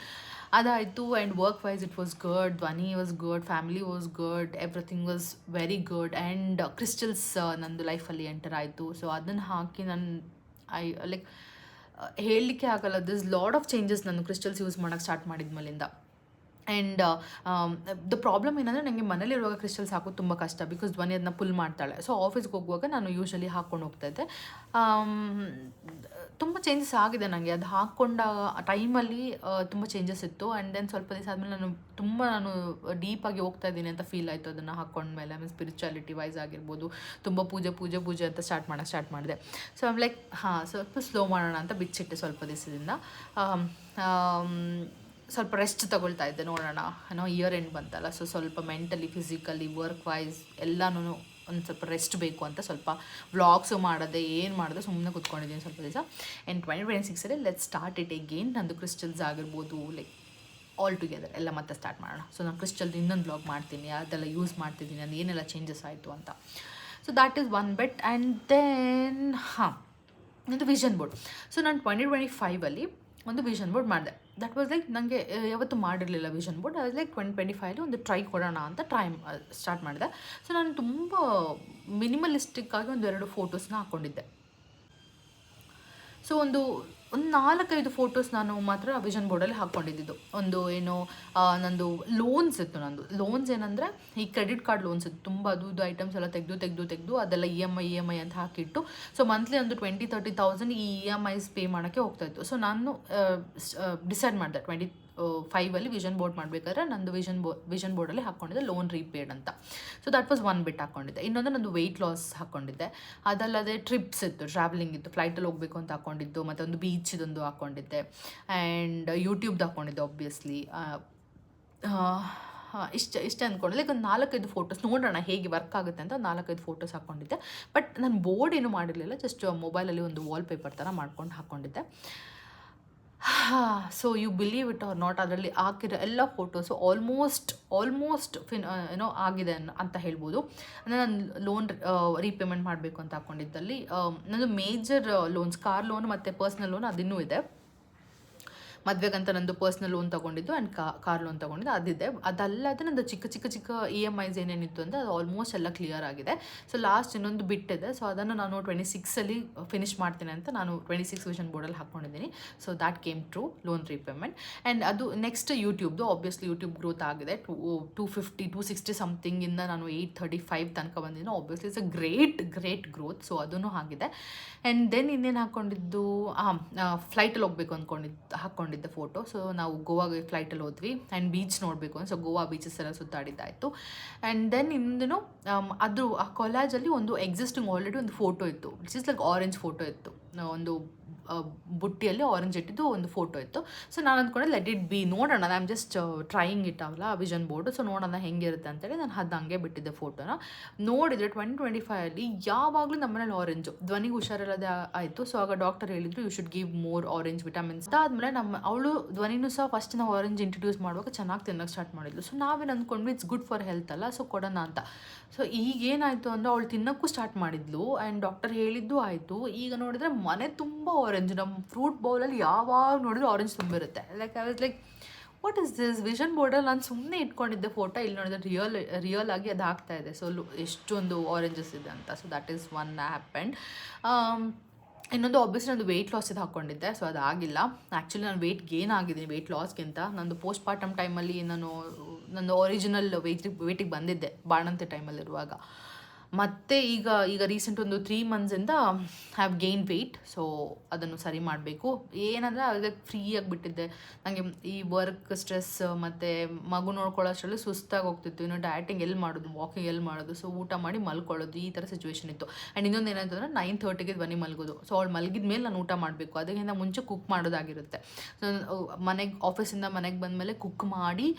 ಅದಾಯಿತು and work wise it was good Dhwani was good family was good everything was very good and crystals ನಂದು ಲೈಫಲ್ಲಿ ಎಂಟರ್ ಆಯಿತು. ಸೊ ಅದನ್ನು ಹಾಕಿ ನಾನು ಐ ಲೈಕ್ ಹೇಳಲಿಕ್ಕೆ ಆಗಲ್ಲ. ದಿಸ್ ಲಾಡ್ ಆಫ್ ಚೇಂಜಸ್ ನಾನು ಕ್ರಿಸ್ಟಲ್ಸ್ ಯೂಸ್ ಮಾಡೋಕ್ಕೆ ಸ್ಟಾರ್ಟ್ ಮಾಡಿದ್ಮೇಲಿಂದ. ಆ್ಯಂಡ್ ದ ಪ್ರಾಬ್ಲಮ್ ಏನಂದರೆ ನನಗೆ ಮನೇಲಿರುವಾಗ ಕ್ರಿಸ್ಟಲ್ಸ್ ಹಾಕೋದು ತುಂಬ ಕಷ್ಟ ಬಿಕಾಸ್ ಧ್ವನಿ ಅದನ್ನ ಪುಲ್ ಮಾಡ್ತಾಳೆ. ಸೊ ಆಫೀಸ್ಗೆ ಹೋಗುವಾಗ ನಾನು ಯೂಶಲಿ ಹಾಕ್ಕೊಂಡು ಹೋಗ್ತಾಯಿದ್ದೆ ತುಂಬ ಚೇಂಜಸ್ ಆಗಿದೆ ನನಗೆ ಅದು ಹಾಕ್ಕೊಂಡ ಟೈಮಲ್ಲಿ ತುಂಬ ಚೇಂಜಸ್ ಇತ್ತು. ಆ್ಯಂಡ್ ದೆನ್ ಸ್ವಲ್ಪ ದಿವಸ ಆದಮೇಲೆ ನಾನು ತುಂಬ ನಾನು ಡೀಪಾಗಿ ಹೋಗ್ತಾ ಇದ್ದೀನಿ ಅಂತ ಫೀಲ್ ಆಯಿತು ಅದನ್ನು ಹಾಕ್ಕೊಂಡ್ಮೇಲೆ. ಆಮೇಲೆ ಸ್ಪಿರಿಚುಯಾಲಿಟಿ ವೈಸ್ ಆಗಿರ್ಬೋದು. ತುಂಬ ಪೂಜೆ ಪೂಜೆ ಪೂಜೆ ಅಂತ ಸ್ಟಾರ್ಟ್ ಮಾಡೋಕ್ಕೆ ಸ್ಟಾರ್ಟ್ ಮಾಡಿದೆ. ಸೊ ಲೈಕ್ ಹಾಂ ಸ್ವಲ್ಪ ಸ್ಲೋ ಮಾಡೋಣ ಅಂತ ಬಿಚ್ಚಿಟ್ಟೆ ಸ್ವಲ್ಪ ದಿವಸದಿಂದ. ಆಮ್, ಆಮ್, ಸ್ವಲ್ಪ ರೆಸ್ಟ್ ತಗೊಳ್ತಾ ಇದ್ದೆ, ನೋಡೋಣ. ಏನೋ ಇಯರ್ ಎಂಡ್ ಬಂತಲ್ಲ ಸೊ ಸ್ವಲ್ಪ ಮೆಂಟಲಿ ಫಿಸಿಕಲಿ ವರ್ಕ್ ವೈಸ್ ಎಲ್ಲನೂ ಒಂದು ಸ್ವಲ್ಪ ರೆಸ್ಟ್ ಬೇಕು ಅಂತ ಸ್ವಲ್ಪ ವ್ಲಾಗ್ಸು ಮಾಡೋದೆ, ಏನು ಮಾಡಿದೆ ಸುಮ್ಮನೆ ಕುತ್ಕೊಂಡಿದ್ದೀನಿ ಸ್ವಲ್ಪ ದಿವಸ. ಆ್ಯಂಡ್ ಟ್ವೆಂಟಿ ಟ್ವೆಂಟಿ ಸಿಕ್ಸಲ್ಲಿ ಲೆಟ್ ಸ್ಟಾರ್ಟ್ ಇಟ್ ಎಗೇನ್ ನಂದು ಕ್ರಿಸ್ಟಲ್ಸ್ ಆಗಿರ್ಬೋದು ಲೈಕ್ ಆಲ್ ಟುಗೆದರ್ ಎಲ್ಲ ಮತ್ತೆ ಸ್ಟಾರ್ಟ್ ಮಾಡೋಣ. ಸೊ ನಾನು ಕ್ರಿಸ್ಟಲ್ದು ಇನ್ನೊಂದು ಬ್ಲಾಗ್ ಮಾಡ್ತೀನಿ, ಅದೆಲ್ಲ ಯೂಸ್ ಮಾಡ್ತಿದ್ದೀನಿ ಅದು ಏನೆಲ್ಲ ಚೇಂಜಸ್ ಆಯಿತು ಅಂತ. So that is one bit and then ಹಾಂ ಇದು ವಿಷನ್ ಬೋರ್ಡ್ ಸೊ ನಾನು ಟ್ವೆಂಟಿ ಟ್ವೆಂಟಿ ಫೈವಲ್ಲಿ ಒಂದು ವಿಷನ್ ಬೋರ್ಡ್ ಮಾಡಿದೆ. ದಟ್ ವಾಸ್ ಲೈಕ್ ನನಗೆ ಯಾವತ್ತೂ ಮಾಡಿರಲಿಲ್ಲ ವಿಷನ್ ಬೋರ್ಡ್ ಅದು ಲೈಕ್ ಟ್ವೆಂಟಿ ಟ್ವೆಂಟಿ ಫೈವಲ್ಲಿ ಒಂದು ಟ್ರೈ ಕೊಡೋಣ ಅಂತ ಟ್ರೈ ಸ್ಟಾರ್ಟ್ ಮಾಡಿದೆ. ಸೊ ನಾನು ತುಂಬ ಮಿನಿಮಲಿಸ್ಟಿಕ್ ಆಗಿ ಒಂದು ಎರಡು ಫೋಟೋಸ್ನ ಹಾಕ್ಕೊಂಡಿದ್ದೆ ಸೊ ಒಂದು ಒಂದು ನಾಲ್ಕೈದು ಫೋಟೋಸ್ ನಾನು ಮಾತ್ರ ವಿಷನ್ ಬೋರ್ಡಲ್ಲಿ ಹಾಕ್ಕೊಂಡಿದ್ದು. ಒಂದು ಏನು ನಂದು ಲೋನ್ಸ್ ಇತ್ತು ನಂದು. ಲೋನ್ಸ್ ಏನಂದರೆ, ಈ ಕ್ರೆಡಿಟ್ ಕಾರ್ಡ್ ಲೋನ್ಸ್ ಇತ್ತು. ತುಂಬ ಅದು, ಇದು ಐಟಮ್ಸ್ ಎಲ್ಲ ತೆಗೆದು ತೆಗೆದು ತೆಗೆದು ಅದೆಲ್ಲ E M I E M I ಅಂತ ಹಾಕಿಟ್ಟು ಸೊ ಮಂತ್ಲಿ ಒಂದು ಟ್ವೆಂಟಿ ತರ್ಟಿ ತೌಸಂಡ್ ಈ ಇ ಎಂ ಐಸ್ ಪೇ ಮಾಡೋಕ್ಕೆ ಹೋಗ್ತಾಯಿತ್ತು ಸೊ ನಾನು ಡಿಸೈಡ್ ಮಾಡಿದೆ ಟ್ವೆಂಟಿ ಫೈವಲ್ಲಿ ವಿಷನ್ ಬೋರ್ಡ್ ಮಾಡಬೇಕಾದ್ರೆ ನಂದು ವಿಷನ್ ಬೋ ವಿಷನ್ ಬೋರ್ಡಲ್ಲಿ ಹಾಕ್ಕೊಂಡಿದ್ದೆ ಲೋನ್ ರೀಪೇಡ್ ಅಂತ. So that was one bit ಹಾಕ್ಕೊಂಡಿದ್ದೆ. ಇನ್ನೊಂದು ನಂದು ವೆಯ್ಟ್ ಲಾಸ್ ಹಾಕ್ಕೊಂಡಿದ್ದೆ. ಅದಲ್ಲದೆ ಟ್ರಿಪ್ಸ್ ಇತ್ತು ಟ್ರಾವೆಲಿಂಗ್ ಇತ್ತು ಫ್ಲೈಟಲ್ಲಿ ಹೋಗಬೇಕು ಅಂತ ಹಾಕ್ಕೊಂಡಿದ್ದು, ಮತ್ತು ಒಂದು ಬೀಚಿದೊಂದು ಹಾಕ್ಕೊಂಡಿದ್ದೆ. ಆ್ಯಂಡ್ ಯೂಟ್ಯೂಬ್ದು ಹಾಕ್ಕೊಂಡಿದ್ದೆ ಒಬ್ವಿಯಸ್ಲಿ ಇಷ್ಟ ಇಷ್ಟ ಅಂದ್ಕೊಂಡು ಲೈಕ್ ಒಂದು ನಾಲ್ಕೈದು ಫೋಟೋಸ್ ನೋಡೋಣ ಹೇಗೆ ವರ್ಕ್ ಆಗುತ್ತೆ ಅಂತ ಒಂದು ನಾಲ್ಕೈದು ಫೋಟೋಸ್ ಹಾಕ್ಕೊಂಡಿದ್ದೆ. ಬಟ್ ನಾನು ಬೋರ್ಡ್ ಏನು ಮಾಡಿರಲಿಲ್ಲ ಜಸ್ಟ್ ಮೊಬೈಲಲ್ಲಿ ಒಂದು ವಾಲ್ಪೇಪರ್ ಥರ ಮಾಡ್ಕೊಂಡು ಹಾಕ್ಕೊಂಡಿದ್ದೆ. So you believe it or not ಅದರಲ್ಲಿ ಹಾಕಿರೋ ಎಲ್ಲ ಫೋಟೋಸು ಆಲ್ಮೋಸ್ಟ್ ಆಲ್ಮೋಸ್ಟ್ ಫಿನ್ ಏನೋ ಆಗಿದೆ ಅಂತ ಹೇಳ್ಬೋದು. ಅಂದರೆ ನಾನು ಲೋನ್ ರೀಪೇಮೆಂಟ್ ಮಾಡಬೇಕು ಅಂತ ಹಾಕ್ಕೊಂಡಿದ್ದಲ್ಲಿ ನನ್ನದು ಮೇಜರ್ ಲೋನ್ಸ್ ಕಾರ್ ಲೋನ್ ಮತ್ತು ಪರ್ಸ್ನಲ್ ಲೋನ್ ಅದಿನ್ನೂ ಇದೆ. ಮದುವೆಗಂತ ನಂದು ಪರ್ಸ್ನಲ್ ಲೋನ್ ತೊಗೊಂಡಿದ್ದು ಆ್ಯಂಡ್ ಕಾರ್ ಲೋನ್ ತೊಗೊಂಡಿದ್ದು. ಅದಿದೆ. ಅದಲ್ಲದೆ ನಂದು ಚಿಕ್ಕ ಚಿಕ್ಕ ಚಿಕ್ಕ ಇ ಎಂ ಐಸ್ ಏನೇನಿತ್ತು ಅಂದರೆ ಅದು ಆಲ್ಮೋಸ್ಟ್ ಎಲ್ಲ ಕ್ಲಿಯರ್ ಆಗಿದೆ. ಸೊ ಲಾಸ್ಟ್ ಇನ್ನೊಂದು ಬಿಟ್ಟಿದೆ. ಸೊ ಅದನ್ನು ನಾನು ಟ್ವೆಂಟಿ ಸಿಕ್ಸಲ್ಲಿ ಫಿನಿಶ್ ಮಾಡ್ತೀನಿ ಅಂತ ನಾನು ಟ್ವೆಂಟಿ ಸಿಕ್ಸ್ ವಿಷನ್ ಬೋರ್ಡಲ್ಲಿ ಹಾಕ್ಕೊಂಡಿದ್ದೀನಿ so that came true loan repayment and ಅದು ನೆಕ್ಸ್ಟ್ ಯೂಟ್ಯೂಬ್ದು ಆಬ್ವಿಯಸ್ಲಿ ಯೂಟ್ಯೂಬ್ ಗ್ರೋತ್ ಆಗಿದೆ. Two two fifty two sixty ಸಮಥಿಂಗಿಂದ ನಾನು ಏಯ್ಟ್ ಥರ್ಟಿ ಫೈವ್ ತನಕ ಬಂದಿದ್ದೀನಿ. Obviously it's a great great growth so ಅದೂ ಆಗಿದೆ. ಆ್ಯಂಡ್ ದೆನ್ ಇನ್ನೇನು ಹಾಕ್ಕೊಂಡಿದ್ದು ಹಾಂ ಫ್ಲೈಟಲ್ಲಿ ಹೋಗ್ಬೇಕು ಅಂದ್ಕೊಂಡಿದ್ದು ಹಾಕ್ಕೊಂಡಿದ್ದೆ ಫೋಟೋ ಸೊ ನಾವು ಗೋವಾಗೆ ಫ್ಲೈಟಲ್ಲಿ ಹೋದ್ವಿ. ಆ್ಯಂಡ್ ಬೀಚ್ ನೋಡಬೇಕು ಸೊ ಗೋವಾ ಬೀಚಸ್ ಎಲ್ಲ ಸುತ್ತಾಡಿದ್ದಾಯಿತು. ಆ್ಯಂಡ್ ದೆನ್ ಇಂದನು ಅದು ಆ ಕಾಲೇಜಲ್ಲಿ ಒಂದು ಎಕ್ಸಿಸ್ಟಿಂಗ್ ಆಲ್ರೆಡಿ ಒಂದು ಫೋಟೋ ಇತ್ತು. It's is like orange photo ಇತ್ತು. ಒಂದು ಬುಟ್ಟಿಯಲ್ಲಿ ಆರೆಂಜ್ ಇಟ್ಟಿದ್ದು ಒಂದು ಫೋಟೋ ಇತ್ತು. ಸೊ ನಾನು ಅಂದ್ಕೊಂಡೆ ಲೆಟ್ ಇಟ್ ಬಿ ನೋಡೋಣ. I am just trying it ಅವಲ್ಲ ವಿಷನ್ ಬೋರ್ಡು ಸೊ ನೋಡೋಣ ಹೆಂಗಿರುತ್ತೆ ಅಂತೇಳಿ ನಾನು ಅದು ಹಂಗೆ ಬಿಟ್ಟಿದ್ದೆ ಫೋಟೋನ ನೋಡಿದರೆ ಟ್ವೆಂಟಿ ಟ್ವೆಂಟಿ ಫೈವಲ್ಲಿ ಯಾವಾಗಲೂ ನಮ್ಮನೇಲಿ ಆರೆಂಜು ಧ್ವನಿಗೆ ಹುಷಾರಿಲ್ಲದೆ ಆಯಿತು. ಸೊ ಆಗ ಡಾಕ್ಟರ್ ಹೇಳಿದ್ರು you should give more orange vitamins ಅದಾದಮೇಲೆ ನಮ್ಮ, ಅವಳು ಧ್ವನಿನೂ ಸಹ ಫಸ್ಟ್ ನಾವು ಆರೆಂಜ್ ಇಂಟ್ರಡ್ಯೂಸ್ ಮಾಡುವಾಗ ಚೆನ್ನಾಗಿ ತಿನ್ನೋಕೆ ಸ್ಟಾರ್ಟ್ ಮಾಡಿದ್ಲು. ಸೊ ನಾವೇನು ಅಂದ್ಕೊಂಡ್ವಿ ಇಟ್ಸ್ ಗುಡ್ ಫಾರ್ ಹೆಲ್ತ್ ಅಲ್ಲ. ಸೊ ಕೊಡೋಣ ಅಂತ. ಸೊ ಈಗ ಏನಾಯಿತು ಅಂದರೆ ಅವಳು ತಿನ್ನೋಕ್ಕೂ ಸ್ಟಾರ್ಟ್ ಮಾಡಿದ್ಲು ಆ್ಯಂಡ್ ಡಾಕ್ಟರ್ ಹೇಳಿದ್ದು ಆಯಿತು. ಈಗ ನೋಡಿದ್ರೆ ಮನೆ ತುಂಬ ಆರೆಂಜ್ ನಮ್ಮ ಫ್ರೂಟ್ ಬೌಲಲ್ಲಿ ಯಾವಾಗ ನೋಡಿದ್ರು orange ತುಂಬಿರುತ್ತೆ. Like I was like what is this vision ಬೋರ್ಡಲ್ಲಿ ನಾನು ಸುಮ್ಮನೆ ಇಟ್ಕೊಂಡಿದ್ದೆ ಫೋಟೋ ಇಲ್ಲಿ ನೋಡಿದ್ರೆ ರಿಯಲ್ ರಿಯಲ್ ಆಗಿ ಅದು ಆಗ್ತಾ ಇದೆ ಸೊ ಎಷ್ಟೊಂದು ಆರೆಂಜಸ್ ಇದೆ ಅಂತ. So that is one and ಇನ್ನೊಂದು ಆಬ್ವಿಯಸ್ಲಿ ನಂದು ವೆಯ್ಟ್ ಲಾಸಿದ್ದು ಹಾಕ್ಕೊಂಡಿದ್ದೆ ಸೊ ಅದಾಗಿಲ್ಲ ಆ್ಯಕ್ಚುಲಿ ನಾನು ವೆಯ್ಟ್ ಗೇನ್ ಆಗಿದ್ದೀನಿ ವೆಯ್ಟ್ ಲಾಸ್ಗಿಂತ ನಂದು ಪೋಸ್ಟ್ ಪಾರ್ಟಮ್ ಟೈಮಲ್ಲಿ ನಾನು, ನಂದು ಒರಿಜಿನಲ್ ವೆಯ್ಟ್ ವೆಯ್ಟಿಗೆ ಬಂದಿದ್ದೆ, ಬಾಣಂತಿ ಟೈಮಲ್ಲಿರುವಾಗ ಮತ್ತು ಈಗ ಈಗ ರೀಸೆಂಟ್ ಒಂದು ತ್ರೀ ಮಂತ್ಸಿಂದ ಹ್ಯಾವ್ ಗೇನ್ ವೆಯ್ಟ್ ಸೊ ಅದನ್ನು ಸರಿ ಮಾಡಬೇಕು. ಏನಂದರೆ ಫ್ರೀ ಫ್ರೀಯಾಗಿ ಬಿಟ್ಟಿದ್ದೆ. ನನಗೆ ಈ ವರ್ಕ್ ಸ್ಟ್ರೆಸ್ ಮತ್ತು ಮಗು ನೋಡ್ಕೊಳ್ಳೋಷ್ಟರಲ್ಲಿ ಸುಸ್ತಾಗಿ ಹೋಗ್ತಿತ್ತು. ಇನ್ನು ಡಯಟಿಂಗ್ ಎಲ್ಲಿ ಮಾಡೋದು ವಾಕಿಂಗ್ ಎಲ್ಲಿ ಮಾಡೋದು ಸೊ ಊಟ ಮಾಡಿ ಮಲ್ಕೊಳ್ಳೋದು, ಈ ಥರ ಸಿಚುವೇಶನ್ ಇತ್ತು. ಆ್ಯಂಡ್ ಇನ್ನೊಂದು ಏನಂತಂದ್ರೆ ನೈನ್ ಥರ್ಟಿಗೆ ಬನ್ನಿ ಮಲಗೋದು. ಸೊ ಅವಳು ಮಲಗಿದ ಮೇಲೆ ನಾನು ಊಟ ಮಾಡಬೇಕು. ಅದಕ್ಕಿಂತ ಮುಂಚೆ ಕುಕ್ ಮಾಡೋದಾಗಿರುತ್ತೆ. ಸೊ ಮನೆಗೆ ಆಫೀಸಿಂದ ಮನೆಗೆ ಬಂದಮೇಲೆ ಕುಕ್ ಮಾಡಿ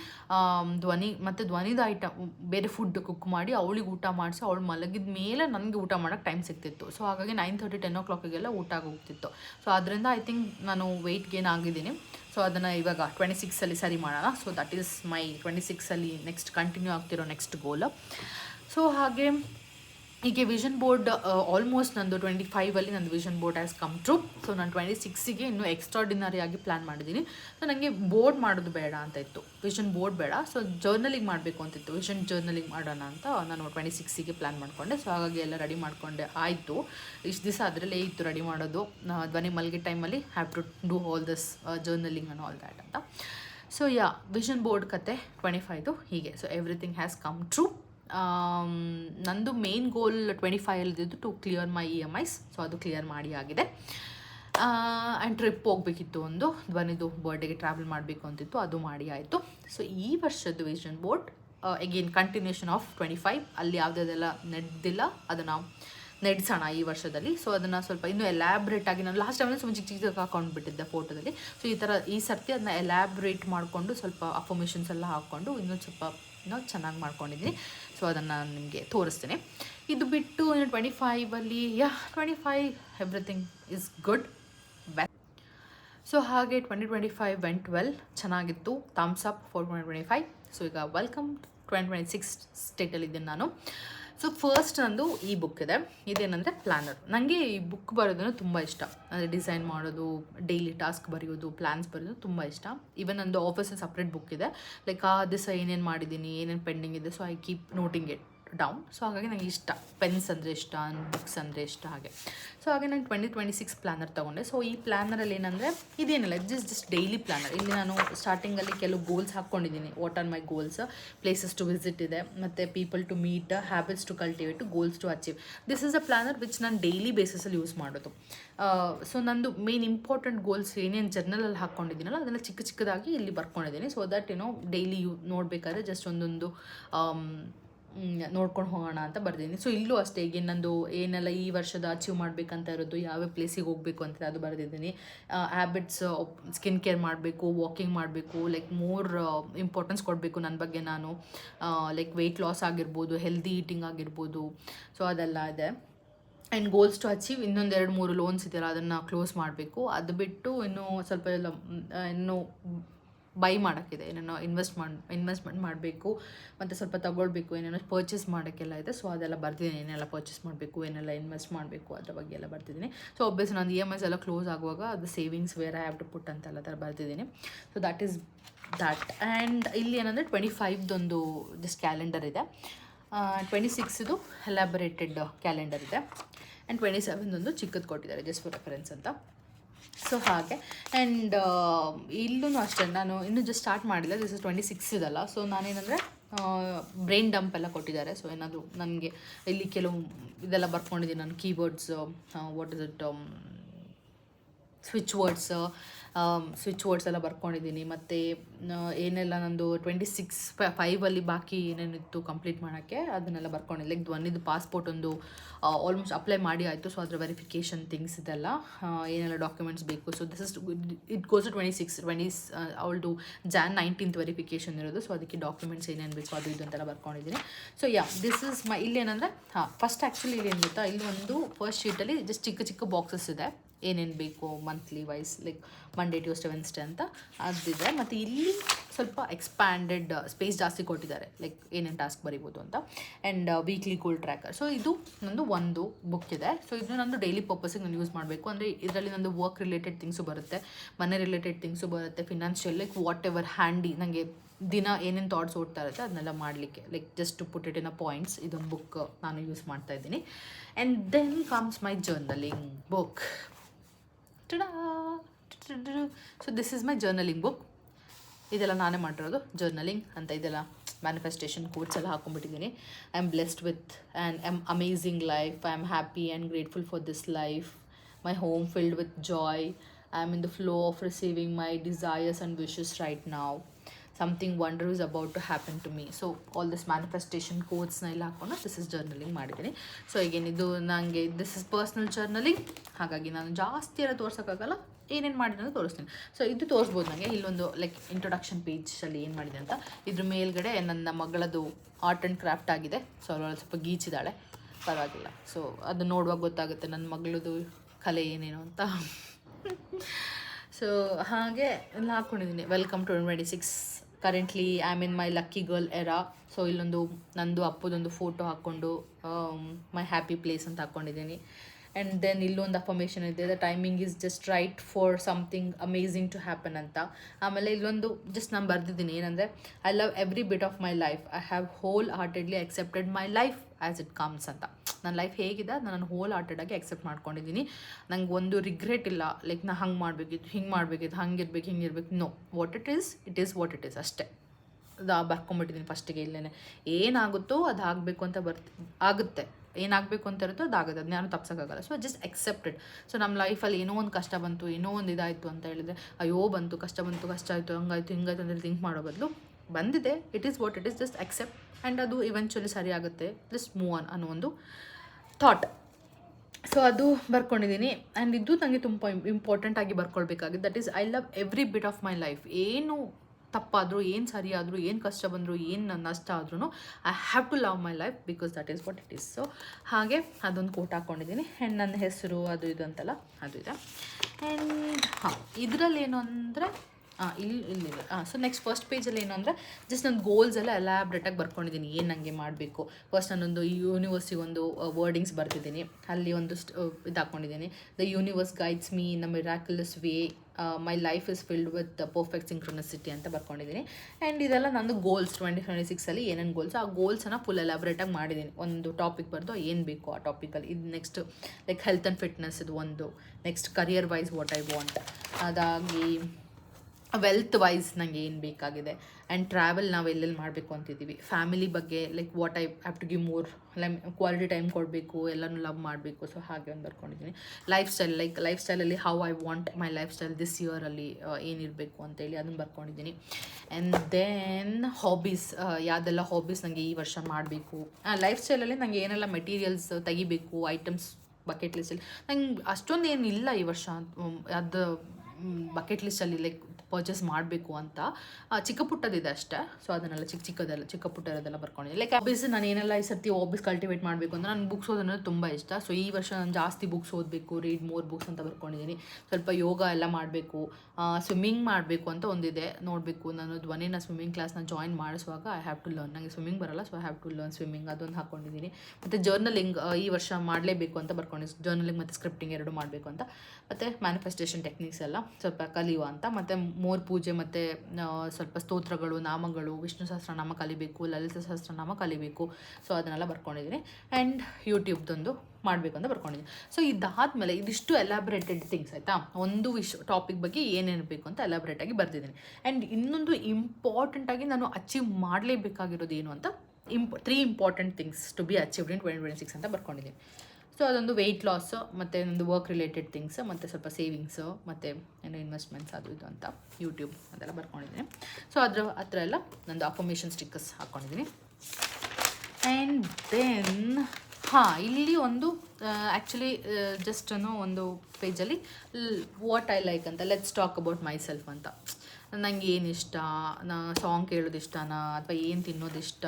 ಧ್ವನಿ, ಮತ್ತು ಧ್ವನಿದ ಐಟಮ್ ಬೇರೆ ಫುಡ್ ಕುಕ್ ಮಾಡಿ, ಅವಳಿಗೆ ಊಟ ಮಾಡಿಸಿ, ಅವಳು ಮಲಗಿದ ಮೇಲೆ ನನಗೆ ಊಟ ಮಾಡೋಕ್ಕೆ ಟೈಮ್ ಸಿಗ್ತಿತ್ತು. ಸೊ ಹಾಗಾಗಿ ನೈನ್ ತರ್ಟಿ ಟೆನ್ ಓ ಕ್ಲಾಕಿಗೆಲ್ಲ ಊಟ ಆಗೋಗ್ತಿತ್ತು. ಸೊ ಅದರಿಂದ ಐ ಥಿಂಕ್ ನಾನು ವೆಯ್ಟ್ ಗೇನ್ ಆಗಿದ್ದೀನಿ. ಸೊ ಅದನ್ನು ಇವಾಗ ಟ್ವೆಂಟಿ ಸಿಕ್ಸಲ್ಲಿ ಸರಿ ಮಾಡೋಣ. So that is my twenty ಸಿಕ್ಸಲ್ಲಿ next continue ಆಗ್ತಿರೋ ನೆಕ್ಸ್ಟ್ ಗೋಲ್ ಸೊ ಹಾಗೆ ಹೀಗೆ ವಿಷನ್ ಬೋರ್ಡ್ ಆಲ್ಮೋಸ್ಟ್ ನಂದು ಟ್ವೆಂಟಿ ಫೈವಲ್ಲಿ ನಂದು vision board as come true so ನಾನು ಟ್ವೆಂಟಿ ಸಿಕ್ಸಿಗೆ ಇನ್ನೂ ಎಕ್ಸ್ಟ್ರಾಡಿನರಿ ಆಗಿ ಪ್ಲ್ಯಾನ್ ಮಾಡಿದ್ದೀನಿ. ಸೊ ನನಗೆ ಬೋರ್ಡ್ ಮಾಡೋದು ಬೇಡ ಅಂತ ಇತ್ತು. ವಿಷನ್ ಬೋರ್ಡ್ ಬೇಡ. ಸೊ ಜರ್ನಲಿಂಗ್ ಮಾಡಬೇಕು ಅಂತಿತ್ತು ವಿಷನ್ ಜರ್ನಲಿಂಗ್ ಮಾಡೋಣ ಅಂತ ನಾನು ಟ್ವೆಂಟಿ ಸಿಕ್ಸಿಗೆ ಪ್ಲ್ಯಾನ್ ಮಾಡಿಕೊಂಡೆ. ಸೊ ಹಾಗಾಗಿ ಎಲ್ಲ ರೆಡಿ ಮಾಡಿಕೊಂಡೆ. ಆಯಿತು. ಇಷ್ಟು ದಿವಸ ಅದರಲ್ಲೇ ಇತ್ತು ರೆಡಿ ಮಾಡೋದು. ಧ್ವನಿ ಮಲ್ಗೆ ಟೈಮಲ್ಲಿ have to do all this journaling and all that ಅಂತ. ಸೊ ಯಾ ವಿಷನ್ ಬೋರ್ಡ್ ಕತೆ ಟ್ವೆಂಟಿ ಫೈವ್ದು ಹೀಗೆ. So everything has come true ನಂದು main goal twenty ಫೈವಲ್ಲಿದ್ದು to clear my EMIs so ಅದು ಕ್ಲಿಯರ್ ಮಾಡಿ ಆಗಿದೆ. ಆ್ಯಂಡ್ ಟ್ರಿಪ್ ಹೋಗಬೇಕಿತ್ತು ಒಂದು. ಧ್ವನಿದು ಬರ್ಡೇಗೆ ಟ್ರಾವೆಲ್ ಮಾಡಬೇಕು ಅಂತಿತ್ತು. ಅದು ಮಾಡಿ ಆಯಿತು. ಸೊ ಈ ವರ್ಷದ vision board again continuation of twenty five ಅಲ್ಲಿ ಯಾವುದೆಲ್ಲ ನಡೆದಿಲ್ಲ, ಅದನ್ನು ನಡೆಸೋಣ ಈ ವರ್ಷದಲ್ಲಿ. ಸೊ ಅದನ್ನು ಸ್ವಲ್ಪ ಇನ್ನೂ ಎಲ್ಯಾಬ್ರೇಟ್ ಆಗಿ ನಾನು ಲಾಸ್ಟ್ ಟೈಮಲ್ಲಿ ಸ್ವಲ್ಪ ಚಿಕ್ಕ ಚಿಕ್ಕ ಹಾಕೊಂಡು ಬಿಟ್ಟಿದ್ದೆ ಫೋಟೋದಲ್ಲಿ ಸೊ ಈ ಥರ ಈ ಸರ್ತಿ ಅದನ್ನ ಎಲ್ಯಾಬ್ರೇಟ್ ಮಾಡಿಕೊಂಡು ಸ್ವಲ್ಪ ಅಫರ್ಮೇಷನ್ಸ್ ಎಲ್ಲ ಹಾಕ್ಕೊಂಡು ಇನ್ನೂ ಸ್ವಲ್ಪ ಇನ್ನೂ ಚೆನ್ನಾಗಿ ಮಾಡ್ಕೊಂಡಿದ್ದೀನಿ. ಸೊ ಅದನ್ನು ನಿಮಗೆ ತೋರಿಸ್ತೇನೆ. ಇದು ಬಿಟ್ಟು ಇನ್ನು twenty ಫೈವಲ್ಲಿ yeah twenty five everything is good well so ಹಾಗೆ twenty twenty five went well ಚೆನ್ನಾಗಿತ್ತು thumbs up for twenty twenty five so ಈಗ ವೆಲ್ಕಮ್ ಟ್ವೆಂಟಿ ಟ್ವೆಂಟಿ ಸಿಕ್ಸ್ ಸ್ಟೇಟಲ್ಲಿದ್ದೀನಿ ನಾನು. ಸೊ ಫಸ್ಟ್ ನಂದು ಈ ಬುಕ್ ಇದೆ. ಇದೇನಂದರೆ ಪ್ಲ್ಯಾನರ್ ನನಗೆ ಈ ಬುಕ್ ಬರೋದನ್ನು ತುಂಬ ಇಷ್ಟ. ಅಂದರೆ ಡಿಸೈನ್ ಮಾಡೋದು ಡೈಲಿ ಟಾಸ್ಕ್ ಬರೆಯೋದು ಪ್ಲ್ಯಾನ್ಸ್ ಬರೆಯೋದು ತುಂಬ ಇಷ್ಟ. ಈವನ್ ನಂದು ಆಫೀಸಲ್ಲಿ ಸಪ್ರೇಟ್ ಬುಕ್ ಇದೆ. ಲೈಕ್ ಆ ದಿವಸ ಏನೇನು ಮಾಡಿದ್ದೀನಿ ಏನೇನು ಪೆಂಡಿಂಗ್ ಇದೆ so I keep noting it down so ಹಾಗಾಗಿ ನನಗೆ ಇಷ್ಟ. ಪೆನ್ಸ್ ಅಂದರೆ ಇಷ್ಟ ಬುಕ್ಸ್ ಅಂದರೆ ಇಷ್ಟ ಹಾಗೆ. ಸೊ ಹಾಗೆ ನಾನು ಟ್ವೆಂಟಿ ಟ್ವೆಂಟಿ ಸಿಕ್ಸ್ ಪ್ಲ್ಯಾನರ್ ತೊಗೊಂಡೆ. ಸೊ ಈ ಪ್ಲ್ಯಾನರಲ್ಲಿ ಏನಂದರೆ, ಇದೇನಿಲ್ಲ ಜಸ್ಟ್ ಜಸ್ಟ್ ಡೈಲಿ ಪ್ಲ್ಯಾನರ್ ಇಲ್ಲಿ ನಾನು ಸ್ಟಾರ್ಟಿಂಗಲ್ಲಿ ಕೆಲವು ಗೋಲ್ಸ್ ಹಾಕ್ಕೊಂಡಿದ್ದೀನಿ. What are my goals places to visit ಇದೆ. ಮತ್ತು people to meet habits to cultivate goals to achieve this is a planner which ನಾನು ಡೈಲಿ ಬೇಸಿಸಲ್ಲಿ ಯೂಸ್ ಮಾಡೋದು. ಸೊ ನಂದು ಮೇನ್ ಇಂಪಾರ್ಟೆಂಟ್ ಗೋಲ್ಸ್ ಏನೇನು ಜರ್ನಲಲ್ಲಿ ಹಾಕ್ಕೊಂಡಿದ್ದೀನಲ್ಲ ಅದನ್ನು ಚಿಕ್ಕ ಚಿಕ್ಕದಾಗಿ ಇಲ್ಲಿ ಬರ್ಕೊಂಡಿದ್ದೀನಿ. ಸೊ ದಟ್ ಏನೋ ಡೈಲಿ ಯೂ ನೋಡಬೇಕಾದ್ರೆ ಜಸ್ಟ್ ಒಂದೊಂದು ನೋಡ್ಕೊಂಡು ಹೋಗೋಣ ಅಂತ ಬರ್ದಿದ್ದೀನಿ. ಸೊ ಇಲ್ಲೂ ಅಷ್ಟೇ, ಈಗ ನಂದು ಏನೆಲ್ಲ ಈ ವರ್ಷದ ಅಚೀವ್ ಮಾಡಬೇಕಂತ ಇರೋದು ಯಾವ ಪ್ಲೇಸಿಗೆ ಹೋಗಬೇಕು ಅಂತ ಅದು ಬರೆದಿದ್ದೀನಿ. ಹ್ಯಾಬಿಟ್ಸ್ ಸ್ಕಿನ್ ಕೇರ್ ಮಾಡಬೇಕು ವಾಕಿಂಗ್ ಮಾಡಬೇಕು ಲೈಕ್ ಮೋರ್ ಇಂಪಾರ್ಟೆನ್ಸ್ ಕೊಡಬೇಕು ನನ್ನ ಬಗ್ಗೆ ನಾನು. ಲೈಕ್ ವೆಯ್ಟ್ ಲಾಸ್ ಆಗಿರ್ಬೋದು ಹೆಲ್ದಿ ಈಟಿಂಗ್ ಆಗಿರ್ಬೋದು. ಸೊ ಅದೆಲ್ಲ ಇದೆ. ಆ್ಯಂಡ್ ಗೋಲ್ಸ್ ಟು ಅಚೀವ್ ಇನ್ನೊಂದು ಎರಡು ಮೂರು ಲೋನ್ಸ್ ಇದೆಯಲ್ಲ, ಅದನ್ನು ಕ್ಲೋಸ್ ಮಾಡಬೇಕು. ಅದು ಬಿಟ್ಟು ಇನ್ನೂ ಸ್ವಲ್ಪ ಎಲ್ಲ ಇನ್ನೂ ಬೈ ಮಾಡೋಕ್ಕಿದೆ, ಏನೇನೋ ಇನ್ವೆಸ್ಟ್ ಮಾಡಿ ಇನ್ವೆಸ್ಟ್ಮೆಂಟ್ ಮಾಡಬೇಕು, ಮತ್ತು ಸ್ವಲ್ಪ ತಗೊಳ್ಬೇಕು, ಏನೇನೋ ಪರ್ಚೇಸ್ ಮಾಡೋಕ್ಕೆಲ್ಲ ಇದೆ. ಸೊ ಅದೆಲ್ಲ ಬರ್ತಿದ್ದೀನಿ ಏನೆಲ್ಲ ಪರ್ಚೇಸ್ ಮಾಡಬೇಕು, ಏನೆಲ್ಲ ಇನ್ವೆಸ್ಟ್ ಮಾಡಬೇಕು, ಅದರ ಬಗ್ಗೆ ಎಲ್ಲ ಬರ್ತಿದ್ದೀನಿ ಸೊ ಒಬ್ಬಿಯಸ್ ನಾನು ಇ ಎಂ ಐಸ್ ಎಲ್ಲ ಕ್ಲೋಸ್ ಆಗುವಾಗ ಅದು savings where I have to put ಅಂತೆಲ್ಲ ಥರ ಬರ್ತಿದ್ದೀನಿ so that is that and ಇಲ್ಲಿ ಏನಂದರೆ ಟ್ವೆಂಟಿ ಫೈವ್ದೊಂದು ಜಸ್ಟ್ ಕ್ಯಾಲೆಂಡರ್ ಇದೆ. ಟ್ವೆಂಟಿ ಸಿಕ್ಸ್ದು ಎಲಾಬರೇಟೆಡ್ ಕ್ಯಾಲೆಂಡರ್ ಇದೆ. ಆ್ಯಂಡ್ ಟ್ವೆಂಟಿ ಸೆವೆನ್ದೊಂದು ಚಿಕ್ಕದು ಕೊಟ್ಟಿದ್ದಾರೆ ಜಸ್ಟ್ ಫಾರ್ ರೆಫರೆನ್ಸ್ ಅಂತ. ಸೊ ಹಾಗೆ. ಆ್ಯಂಡ್ ಇಲ್ಲೂ ಅಷ್ಟೇ, ನಾನು ಇನ್ನೂ ಜಸ್ಟ್ ಸ್ಟಾರ್ಟ್ ಮಾಡಿಲ್ಲ. ದಿಸ್ ಇಸ್ ಟ್ವೆಂಟಿ ಸಿಕ್ಸ್ ಇದಲ್ಲ. ಸೊ ನಾನೇನಂದರೆ ಬ್ರೈನ್ ಡಂಪ್ ಎಲ್ಲ ಕೊಟ್ಟಿದ್ದಾರೆ. ಸೊ ಏನಾದರೂ ನನಗೆ ಇಲ್ಲಿ ಕೆಲವು ಇದೆಲ್ಲ ಬರ್ಕೊಂಡಿದ್ದೀನಿ. ನಾನು keyboards what is it switch words switch words ಎಲ್ಲ ಬರ್ಕೊಂಡಿದ್ದೀನಿ. ಮತ್ತು ಏನೆಲ್ಲ ನಂದು ಟ್ವೆಂಟಿ ಸಿಕ್ಸ್ ಫೈವಲ್ಲಿ ಬಾಕಿ ಏನೇನಿತ್ತು ಕಂಪ್ಲೀಟ್ ಮಾಡೋಕ್ಕೆ, ಅದನ್ನೆಲ್ಲ ಬರ್ಕೊಂಡಿದ್ದೆ ಲೈಕ್ ಧ್ವನಿದು ಪಾಸ್ಪೋರ್ಟ್ ಒಂದು ಆಲ್ಮೋಸ್ಟ್ ಅಪ್ಲೈ ಮಾಡಿ ಆಯಿತು. ಸೊ ಅದರ ವೆರಿಫಿಕೇಷನ್ ಥಿಂಗ್ಸ್ ಇದೆಲ್ಲ ಏನೆಲ್ಲ ಡಾಕ್ಯುಮೆಂಟ್ಸ್ ಬೇಕು. So this is it goes twenty six twenty ಅವಳದು ಜಾನ್ ನೈನ್ಟೀನ್ತ್ ವೆರಿಫಿಕೇಷನ್ ಇರೋದು. ಸೊ ಅದಕ್ಕೆ ಡಾಕ್ಯುಮೆಂಟ್ಸ್ ಏನೇನು ಬೇಕು ಅದು ಇದು ಅಂತೆಲ್ಲ ಬರ್ಕೊಂಡಿದ್ದೀನಿ. So yeah this is my ಇಲ್ಲಿ ಏನಂದರೆ, ಹಾಂ ಫಸ್ಟ್ ಆ್ಯಕ್ಚುಲಿ ಇಲ್ಲಿ ಏನು ಗೊತ್ತಾ? ಇಲ್ಲಿ ಒಂದು ಫಸ್ಟ್ ಶೀಟಲ್ಲಿ ಜಸ್ಟ್ ಚಿಕ್ಕ ಚಿಕ್ಕ ಬಾಕ್ಸಸ್ ಇದೆ. ಏನೇನು ಬೇಕು monthly wise like Monday Tuesday Wednesday ಅಂತ ಅದಿದೆ ಮತ್ತು ಇಲ್ಲಿ ಸ್ವಲ್ಪ ಎಕ್ಸ್ಪ್ಯಾಂಡೆಡ್ ಸ್ಪೇಸ್ ಜಾಸ್ತಿ ಕೊಟ್ಟಿದ್ದಾರೆ. ಲೈಕ್ ಏನೇನು ಟಾಸ್ಕ್ ಬರಿಬೋದು ಅಂತ. And weekly goal tracker so ಇದು ನಂದು ಒಂದು ಬುಕ್ ಇದೆ. ಸೊ ಇದು ನಂದು ಡೈಲಿ ಪರ್ಪಸ್ಸಿಗೆ ನಾನು ಯೂಸ್ ಮಾಡಬೇಕು. ಅಂದರೆ ಇದರಲ್ಲಿ ನಂದು ವರ್ಕ್ ರಿಲೇಟೆಡ್ ಥಿಂಗ್ಸು ಬರುತ್ತೆ ಮನೆ ರಿಲೇಟೆಡ್ ಥಿಂಗ್ಸು ಬರುತ್ತೆ financial like whatever handy ನನಗೆ ದಿನ ಏನೇನು ಥಾಟ್ಸ್ ಓಡ್ತಾ ಇರುತ್ತೆ ಅದನ್ನೆಲ್ಲ ಮಾಡಲಿಕ್ಕೆ. Like just to put it in a points ಇದೊಂದು ಬುಕ್ ನಾನು ಯೂಸ್ ಮಾಡ್ತಾ ಇದ್ದೀನಿ. And then comes my journaling book so this is my journaling book ಇದೆಲ್ಲ ನಾನೇ ಮಾಡಿರೋದು ಜರ್ನಲಿಂಗ್ ಅಂತ ಇದೆಲ್ಲ ಮ್ಯಾನಿಫೆಸ್ಟೇಷನ್ ಕೋಡ್ಸ್ ಎಲ್ಲ ಹಾಕೊಂಡ್ಬಿಟ್ಟಿದ್ದೀನಿ. I am blessed with and am amazing life I am happy and grateful for this life my home filled with joy. I'm in the flow of receiving my desires and wishes right now. Something wonder is about to happen to me so all this manifestation ಕೋಡ್ಸ್ನ ಎಲ್ಲ ಹಾಕೊಂಡು ದಿಸ್ ಇಸ್ ಜರ್ನಲಿಂಗ್ ಮಾಡಿದ್ದೀನಿ. ಸೊ ಈಗೇನು ಇದು ನನಗೆ ದಿಸ್ ಇಸ್ ಪರ್ಸ್ನಲ್ ಜರ್ನಲಿಂಗ್ ಹಾಗಾಗಿ ನಾನು ಜಾಸ್ತಿ ಎಲ್ಲ ತೋರ್ಸೋಕ್ಕಾಗಲ್ಲ. ಏನೇನು ಮಾಡಿದೆ ತೋರಿಸ್ತೀನಿ. ಸೊ ಇದು ತೋರಿಸ್ಬೋದು ನನಗೆ ಇಲ್ಲೊಂದು ಲೈಕ್ ಇಂಟ್ರೊಡಕ್ಷನ್ ಪೇಜಲ್ಲಿ ಏನು ಮಾಡಿದೆ ಅಂತ. ಇದ್ರ ಮೇಲ್ಗಡೆ ನನ್ನ ಮಗಳದು ಆರ್ಟ್ ಆ್ಯಂಡ್ ಕ್ರಾಫ್ಟ್ ಆಗಿದೆ. ಸೊ ಅವಳು ಸ್ವಲ್ಪ ಗೀಚಿದ್ದಾಳೆ ಪರವಾಗಿಲ್ಲ. ಸೊ ಅದು ನೋಡುವಾಗ ಗೊತ್ತಾಗುತ್ತೆ ನನ್ನ ಮಗಳದು ಕಲೆ ಏನೇನು ಅಂತ. ಸೊ ಹಾಗೆ ಎಲ್ಲ ಹಾಕ್ಕೊಂಡಿದ್ದೀನಿ welcome to twenty six currently I mean my lucky girl era so ಇಲ್ಲೊಂದು ನಂದು ಅಪ್ಪದೊಂದು ಫೋಟೋ ಹಾಕ್ಕೊಂಡು ಮೈ ಹ್ಯಾಪಿ ಪ್ಲೇಸ್ ಅಂತ ಹಾಕ್ಕೊಂಡಿದ್ದೀನಿ ಆ್ಯಂಡ್ ದೆನ್ ಇಲ್ಲೊಂದು ಅಫರ್ಮೇಷನ್ ಇದೆ the timing is just right for something amazing to happen ಅಂತ. ಆಮೇಲೆ ಇಲ್ಲೊಂದು ಜಸ್ಟ್ ನಾನು ಬರೆದಿದ್ದೀನಿ ಏನಂದರೆ I love every bit of my life I have whole heartedly accepted my life as it comes ಅಂತ. ನನ್ನ ಲೈಫ್ ಹೇಗಿದೆ ಅದನ್ನ ನಾನು ಹೋಲ್ ಆರ್ಟೆಡಾಗಿ ಅಕ್ಸೆಪ್ಟ್ ಮಾಡ್ಕೊಂಡಿದ್ದೀನಿ. ನಂಗೆ ಒಂದು ರಿಗ್ರೆಟ್ ಇಲ್ಲ ಲೈಕ್ ನಾ ಹಂಗೆ ಮಾಡಬೇಕಿತ್ತು, ಹಿಂಗೆ ಮಾಡಬೇಕಿತ್ತು, ಹಂಗೆ ಇರ್ಬೇಕು, ಹಿಂಗೆ ಇರ್ಬೇಕು. No what it is it is what it is ಅಷ್ಟೇ. ಅದು ಬರ್ಕೊಂಬಿಟ್ಟಿದ್ದೀನಿ ಫಸ್ಟಿಗೆ ಇಲ್ಲೇ ಏನಾಗುತ್ತೋ ಅದು ಆಗಬೇಕು ಅಂತ ಬರ್ತಿ, ಆಗುತ್ತೆ. ಏನಾಗಬೇಕು ಅಂತ ಇರುತ್ತೋ ಅದಾಗುತ್ತೆ ಅದನ್ನ ಯಾರು ತಪ್ಸೋಕ್ಕಾಗಲ್ಲ. ಸೊ ಜಸ್ಟ್ ಅಕ್ಸೆಪ್ಟೆಡ್ ಸೊ ನಮ್ಮ ಲೈಫಲ್ಲಿ ಏನೋ ಒಂದು ಕಷ್ಟ ಬಂತು, ಏನೋ ಒಂದು ಇದಾಯಿತು ಅಂತ ಹೇಳಿದ್ರೆ, ಅಯ್ಯೋ ಬಂತು, ಕಷ್ಟ ಬಂತು, ಕಷ್ಟ ಆಯಿತು, ಹಂಗಾಯಿತು, ಹಿಂಗಾಯ್ತು ಅಂತ ಥಿಂಕ್ ಮಾಡೋ ಬದಲು ಬಂದಿದೆ. It is what it is just accept and ಅದು ಇವೆಂಚುಲಿ ಸರಿ ಆಗುತ್ತೆ. ಪ್ಲಸ್ ಮೂವ್ ಆನ್ ಅನ್ನೋ ಒಂದು ಥಾಟ್ ಸೊ ಅದು ಬರ್ಕೊಂಡಿದ್ದೀನಿ ಆ್ಯಂಡ್ ಇದು ನನಗೆ ತುಂಬ ಇಂಪಾರ್ಟೆಂಟ್ ಆಗಿ ಬರ್ಕೊಳ್ಬೇಕಾಗಿದೆ that is I love every bit of my life ಏನು ತಪ್ಪಾದರೂ, ಏನು ಸರಿ ಆದರೂ ಏನು ಕಷ್ಟ ಬಂದರೂ, ಏನು ನಷ್ಟ ಆದ್ರೂ I have to love my life because that is what it is so ಹಾಗೆ ಅದೊಂದು ಕೋಟ್ ಹಾಕ್ಕೊಂಡಿದ್ದೀನಿ ಆ್ಯಂಡ್ ನನ್ನ ಹೆಸರು, ಅದು ಇದು ಅಂತೆಲ್ಲ, ಅದು ಇದೆ. ಆ್ಯಂಡ್ ಹಾಂ ಇದರಲ್ಲಿ ಏನು ಅಂದರೆ ಹಾಂ ಇಲ್ಲಿ ಇಲ್ಲಿ ಹಾಂ ಸೊ ನೆಕ್ಸ್ಟ್ ಫಸ್ಟ್ ಪೇಜಲ್ಲಿ ಏನು ಅಂದರೆ ಜಸ್ಟ್ ನನ್ನ ಗೋಲ್ಸ್ ಎಲ್ಲ ಎಲಾಬ್ರೇಟಾಗಿ ಬರ್ಕೊಂಡಿದ್ದೀನಿ ಏನು ನನಗೆ ಮಾಡಬೇಕು? ಫಸ್ಟ್ ನಾನೊಂದು ಯೂನಿವರ್ಸಿಗೆ ಒಂದು ವರ್ಡಿಂಗ್ಸ್ ಬರ್ತಿದ್ದೀನಿ ಅಲ್ಲಿ ಒಂದು ಸ್ಟ್ ಇದು ಹಾಕ್ಕೊಂಡಿದ್ದೀನಿ the universe guides me in a miraculous way my life is filled with perfect synchronicity ಅಂತ ಬರ್ಕೊಂಡಿದ್ದೀನಿ ಆ್ಯಂಡ್ ಇದೆಲ್ಲ ನಂದು ಗೋಲ್ಸ್ ಟ್ವೆಂಟಿ ಟ್ವೆಂಟಿ ಸಿಕ್ಸಲ್ಲಿ ಏನೇನು ಗೋಲ್ಸ್ ಆ ಗೋಲ್ಸನ್ನು ಫುಲ್ ಎಲಾಬ್ರೇಟಾಗಿ ಮಾಡಿದ್ದೀನಿ ಒಂದು ಟಾಪಿಕ್ ಬರೆದು ಏನು ಬೇಕು ಆ ಟಾಪಿಕಲ್ಲಿ ಇದು next like health and fitness ಇದು ಒಂದು. Next career wise what I want ಅದಾಗಿ ವೆಲ್ತ್ ವೈಸ್ ನಂಗೆ ಏನು ಬೇಕಾಗಿದೆ? ಆ್ಯಂಡ್ ಟ್ರಾವೆಲ್ ನಾವು ಎಲ್ಲೆಲ್ಲಿ ಮಾಡಬೇಕು ಅಂತಿದ್ದೀವಿ? ಫ್ಯಾಮಿಲಿ ಬಗ್ಗೆ like what I have to give more time quality time ಕೊಡಬೇಕು, ಎಲ್ಲನೂ ಲವ್ ಮಾಡಬೇಕು. ಸೊ ಹಾಗೆ ಒಂದು ಬರ್ಕೊಂಡಿದ್ದೀನಿ ಲೈಫ್ ಸ್ಟೈಲ್ ಲೈಕ್ ಲೈಫ್ ಸ್ಟೈಲಲ್ಲಿ how I want my life style this ಇಯರಲ್ಲಿ ಏನಿರಬೇಕು ಅಂತೇಳಿ ಅದನ್ನು ಬರ್ಕೊಂಡಿದ್ದೀನಿ ಆ್ಯಂಡ್ ದೆನ್ ಹಾಬೀಸ್ ಯಾವುದೆಲ್ಲ ಹಾಬೀಸ್ ನನಗೆ ಈ ವರ್ಷ ಮಾಡಬೇಕು? ಲೈಫ್ ಸ್ಟೈಲಲ್ಲಿ ನನಗೆ ಏನೆಲ್ಲ ಮೆಟೀರಿಯಲ್ಸ್ ತೆಗಿಬೇಕು ಐಟಮ್ಸ್ ಬಕೆಟ್ ಲಿಸ್ಟಲ್ಲಿ ನಂಗೆ ಅಷ್ಟೊಂದು ಏನಿಲ್ಲ ಈ ವರ್ಷ. ಅದು ಬಕೆಟ್ ಲಿಸ್ಟಲ್ಲಿ ಲೈಕ್ ಪರ್ಚೇಸ್ ಮಾಡಬೇಕು ಅಂತ ಚಿಕ್ಕ ಪುಟ್ಟದಿದೆ ಅಷ್ಟೇ. ಸೊ ಅದನ್ನೆಲ್ಲ ಚಿಕ್ಕ ಚಿಕ್ಕದೆಲ್ಲ, ಚಿಕ್ಕ ಪುಟ್ಟ ಇರೋದೆಲ್ಲ ಬರ್ಕೊಂಡಿದ್ದೆ ಲೈಕ್ ಹಾಬೀಸ್ ನಾನು ಏನೆಲ್ಲ ಈ ಸರ್ತಿ ಹಾಬೀಸ್ ಕಲ್ಟಿವೇಟ್ ಮಾಡಬೇಕು ಅಂದರೆ ನಾನು ಬುಕ್ಸ್ ಓದೋದ್ರೆ ತುಂಬ ಇಷ್ಟ. ಸೊ ಈ ವರ್ಷ ನಾನು ಜಾಸ್ತಿ ಬುಕ್ಸ್ ಓದಬೇಕು ರೀಡ್ ಮೋರ್ ಬುಕ್ಸ್ ಅಂತ ಬರ್ಕೊಂಡಿದ್ದೀನಿ. ಸ್ವಲ್ಪ ಯೋಗ ಎಲ್ಲ ಮಾಡಬೇಕು ಸ್ವಿಮ್ಮಿಂಗ್ ಮಾಡಬೇಕು ಅಂತ ಒಂದಿದೆ. ನೋಡಬೇಕು, ನಾನು ಧ್ವನಿನ ಸ್ವಿಮ್ಮಿಂಗ್ ಕ್ಲಾಸ್ನ ಜಾಯಿನ್ ಮಾಡಿಸುವಾಗ ಐ ಹ್ಯಾವ್ ಟು ಲರ್ನ್ ನನಗೆ ಸ್ವಿಮ್ಮಿಂಗ್ ಬರಲ್ಲ so I have to learn swimming ಅದೊಂದು ಹಾಕೊಂಡಿದ್ದೀನಿ. ಮತ್ತು ಜರ್ನಲಿಂಗ್ ಈ ವರ್ಷ ಮಾಡಲೇಬೇಕು ಅಂತ ಬರ್ಕೊಂಡಿದ್ದೀನಿ. ಜರ್ನಲಿಂಗ್ ಮತ್ತು ಸ್ಕ್ರಿಪ್ಟಿಂಗ್ ಎರಡು ಮಾಡಬೇಕು ಅಂತ. ಮತ್ತು ಮ್ಯಾನಿಫೆಸ್ಟೇಷನ್ ಟೆಕ್ನಿಕ್ಸ್ ಎಲ್ಲ ಸ್ವಲ್ಪ ಕಲಿಯುವ ಅಂತ. ಮತ್ತು ಮೋರ್ ಪೂಜೆ ಮತ್ತು ಸ್ವಲ್ಪ ಸ್ತೋತ್ರಗಳು, ನಾಮಗಳು, ವಿಷ್ಣು ಸಹಸ್ರನಾಮ ಕಲಿಬೇಕು, ಲಲಿತ ಸಹಸ್ರನಾಮ ಕಲಿಬೇಕು. ಸೊ ಅದನ್ನೆಲ್ಲ ಬರ್ಕೊಂಡಿದ್ದೀನಿ. ಆ್ಯಂಡ್ ಯೂಟ್ಯೂಬ್ದೊಂದು ಮಾಡಬೇಕು ಅಂತ ಬರ್ಕೊಂಡಿದ್ದೀನಿ. ಸೊ ಇದಾದಮೇಲೆ ಇದಿಷ್ಟು ಎಲಾಬ್ರೇಟೆಡ್ ಥಿಂಗ್ಸ್ ಆಯಿತಾ? ಒಂದು ವಿಷ್ ಟಾಪಿಕ್ ಬಗ್ಗೆ ಏನೇನು ಬೇಕು ಅಂತ ಎಲಾಬ್ರೇಟಾಗಿ ಬರ್ತಿದ್ದೀನಿ ಆ್ಯಂಡ್ ಇನ್ನೊಂದು ಇಂಪಾರ್ಟೆಂಟಾಗಿ ನಾನು ಅಚೀವ್ ಮಾಡಲೇಬೇಕಾಗಿರೋದು ಏನು ಅಂತ imp three important things to be achieved in twenty twenty six ಅಂತ ಬರ್ಕೊಂಡಿದ್ದೀನಿ. ಸೊ ಅದೊಂದು ವೆಯ್ಟ್ ಲಾಸು ಮತ್ತು ಒಂದು ವರ್ಕ್ ರಿಲೇಟೆಡ್ ಥಿಂಗ್ಸ್ ಮತ್ತು ಸ್ವಲ್ಪ ಸೇವಿಂಗ್ಸು ಮತ್ತು ಏನೋ ಇನ್ವೆಸ್ಟ್ಮೆಂಟ್ಸ್ ಅದು ಇದು ಅಂತ ಯೂಟ್ಯೂಬ್ ಅದೆಲ್ಲ ಬರ್ಕೊಂಡಿದ್ದೀನಿ. ಸೊ ಅದ್ರ ಹತ್ರ ಎಲ್ಲ ನಂದು ಅಫರ್ಮೇಷನ್ ಸ್ಟಿಕ್ಕರ್ಸ್ ಹಾಕ್ಕೊಂಡಿದ್ದೀನಿ ಆ್ಯಂಡ್ ದೆನ್ ಹಾಂ, ಇಲ್ಲಿ ಒಂದು ಆ್ಯಕ್ಚುಲಿ ಜಸ್ಟ್ ಒಂದು ಪೇಜಲ್ಲಿ ವಾಟ್ ಐ ಲೈಕ್ ಅಂತ let's talk about myself ಅಂತ. ನಂಗೆ ಏನು ಇಷ್ಟ? ನಾ ಸಾಂಗ್ ಕೇಳೋದು ಇಷ್ಟನಾ? ಅಥವಾ ಏನು ತಿನ್ನೋದು ಇಷ್ಟ?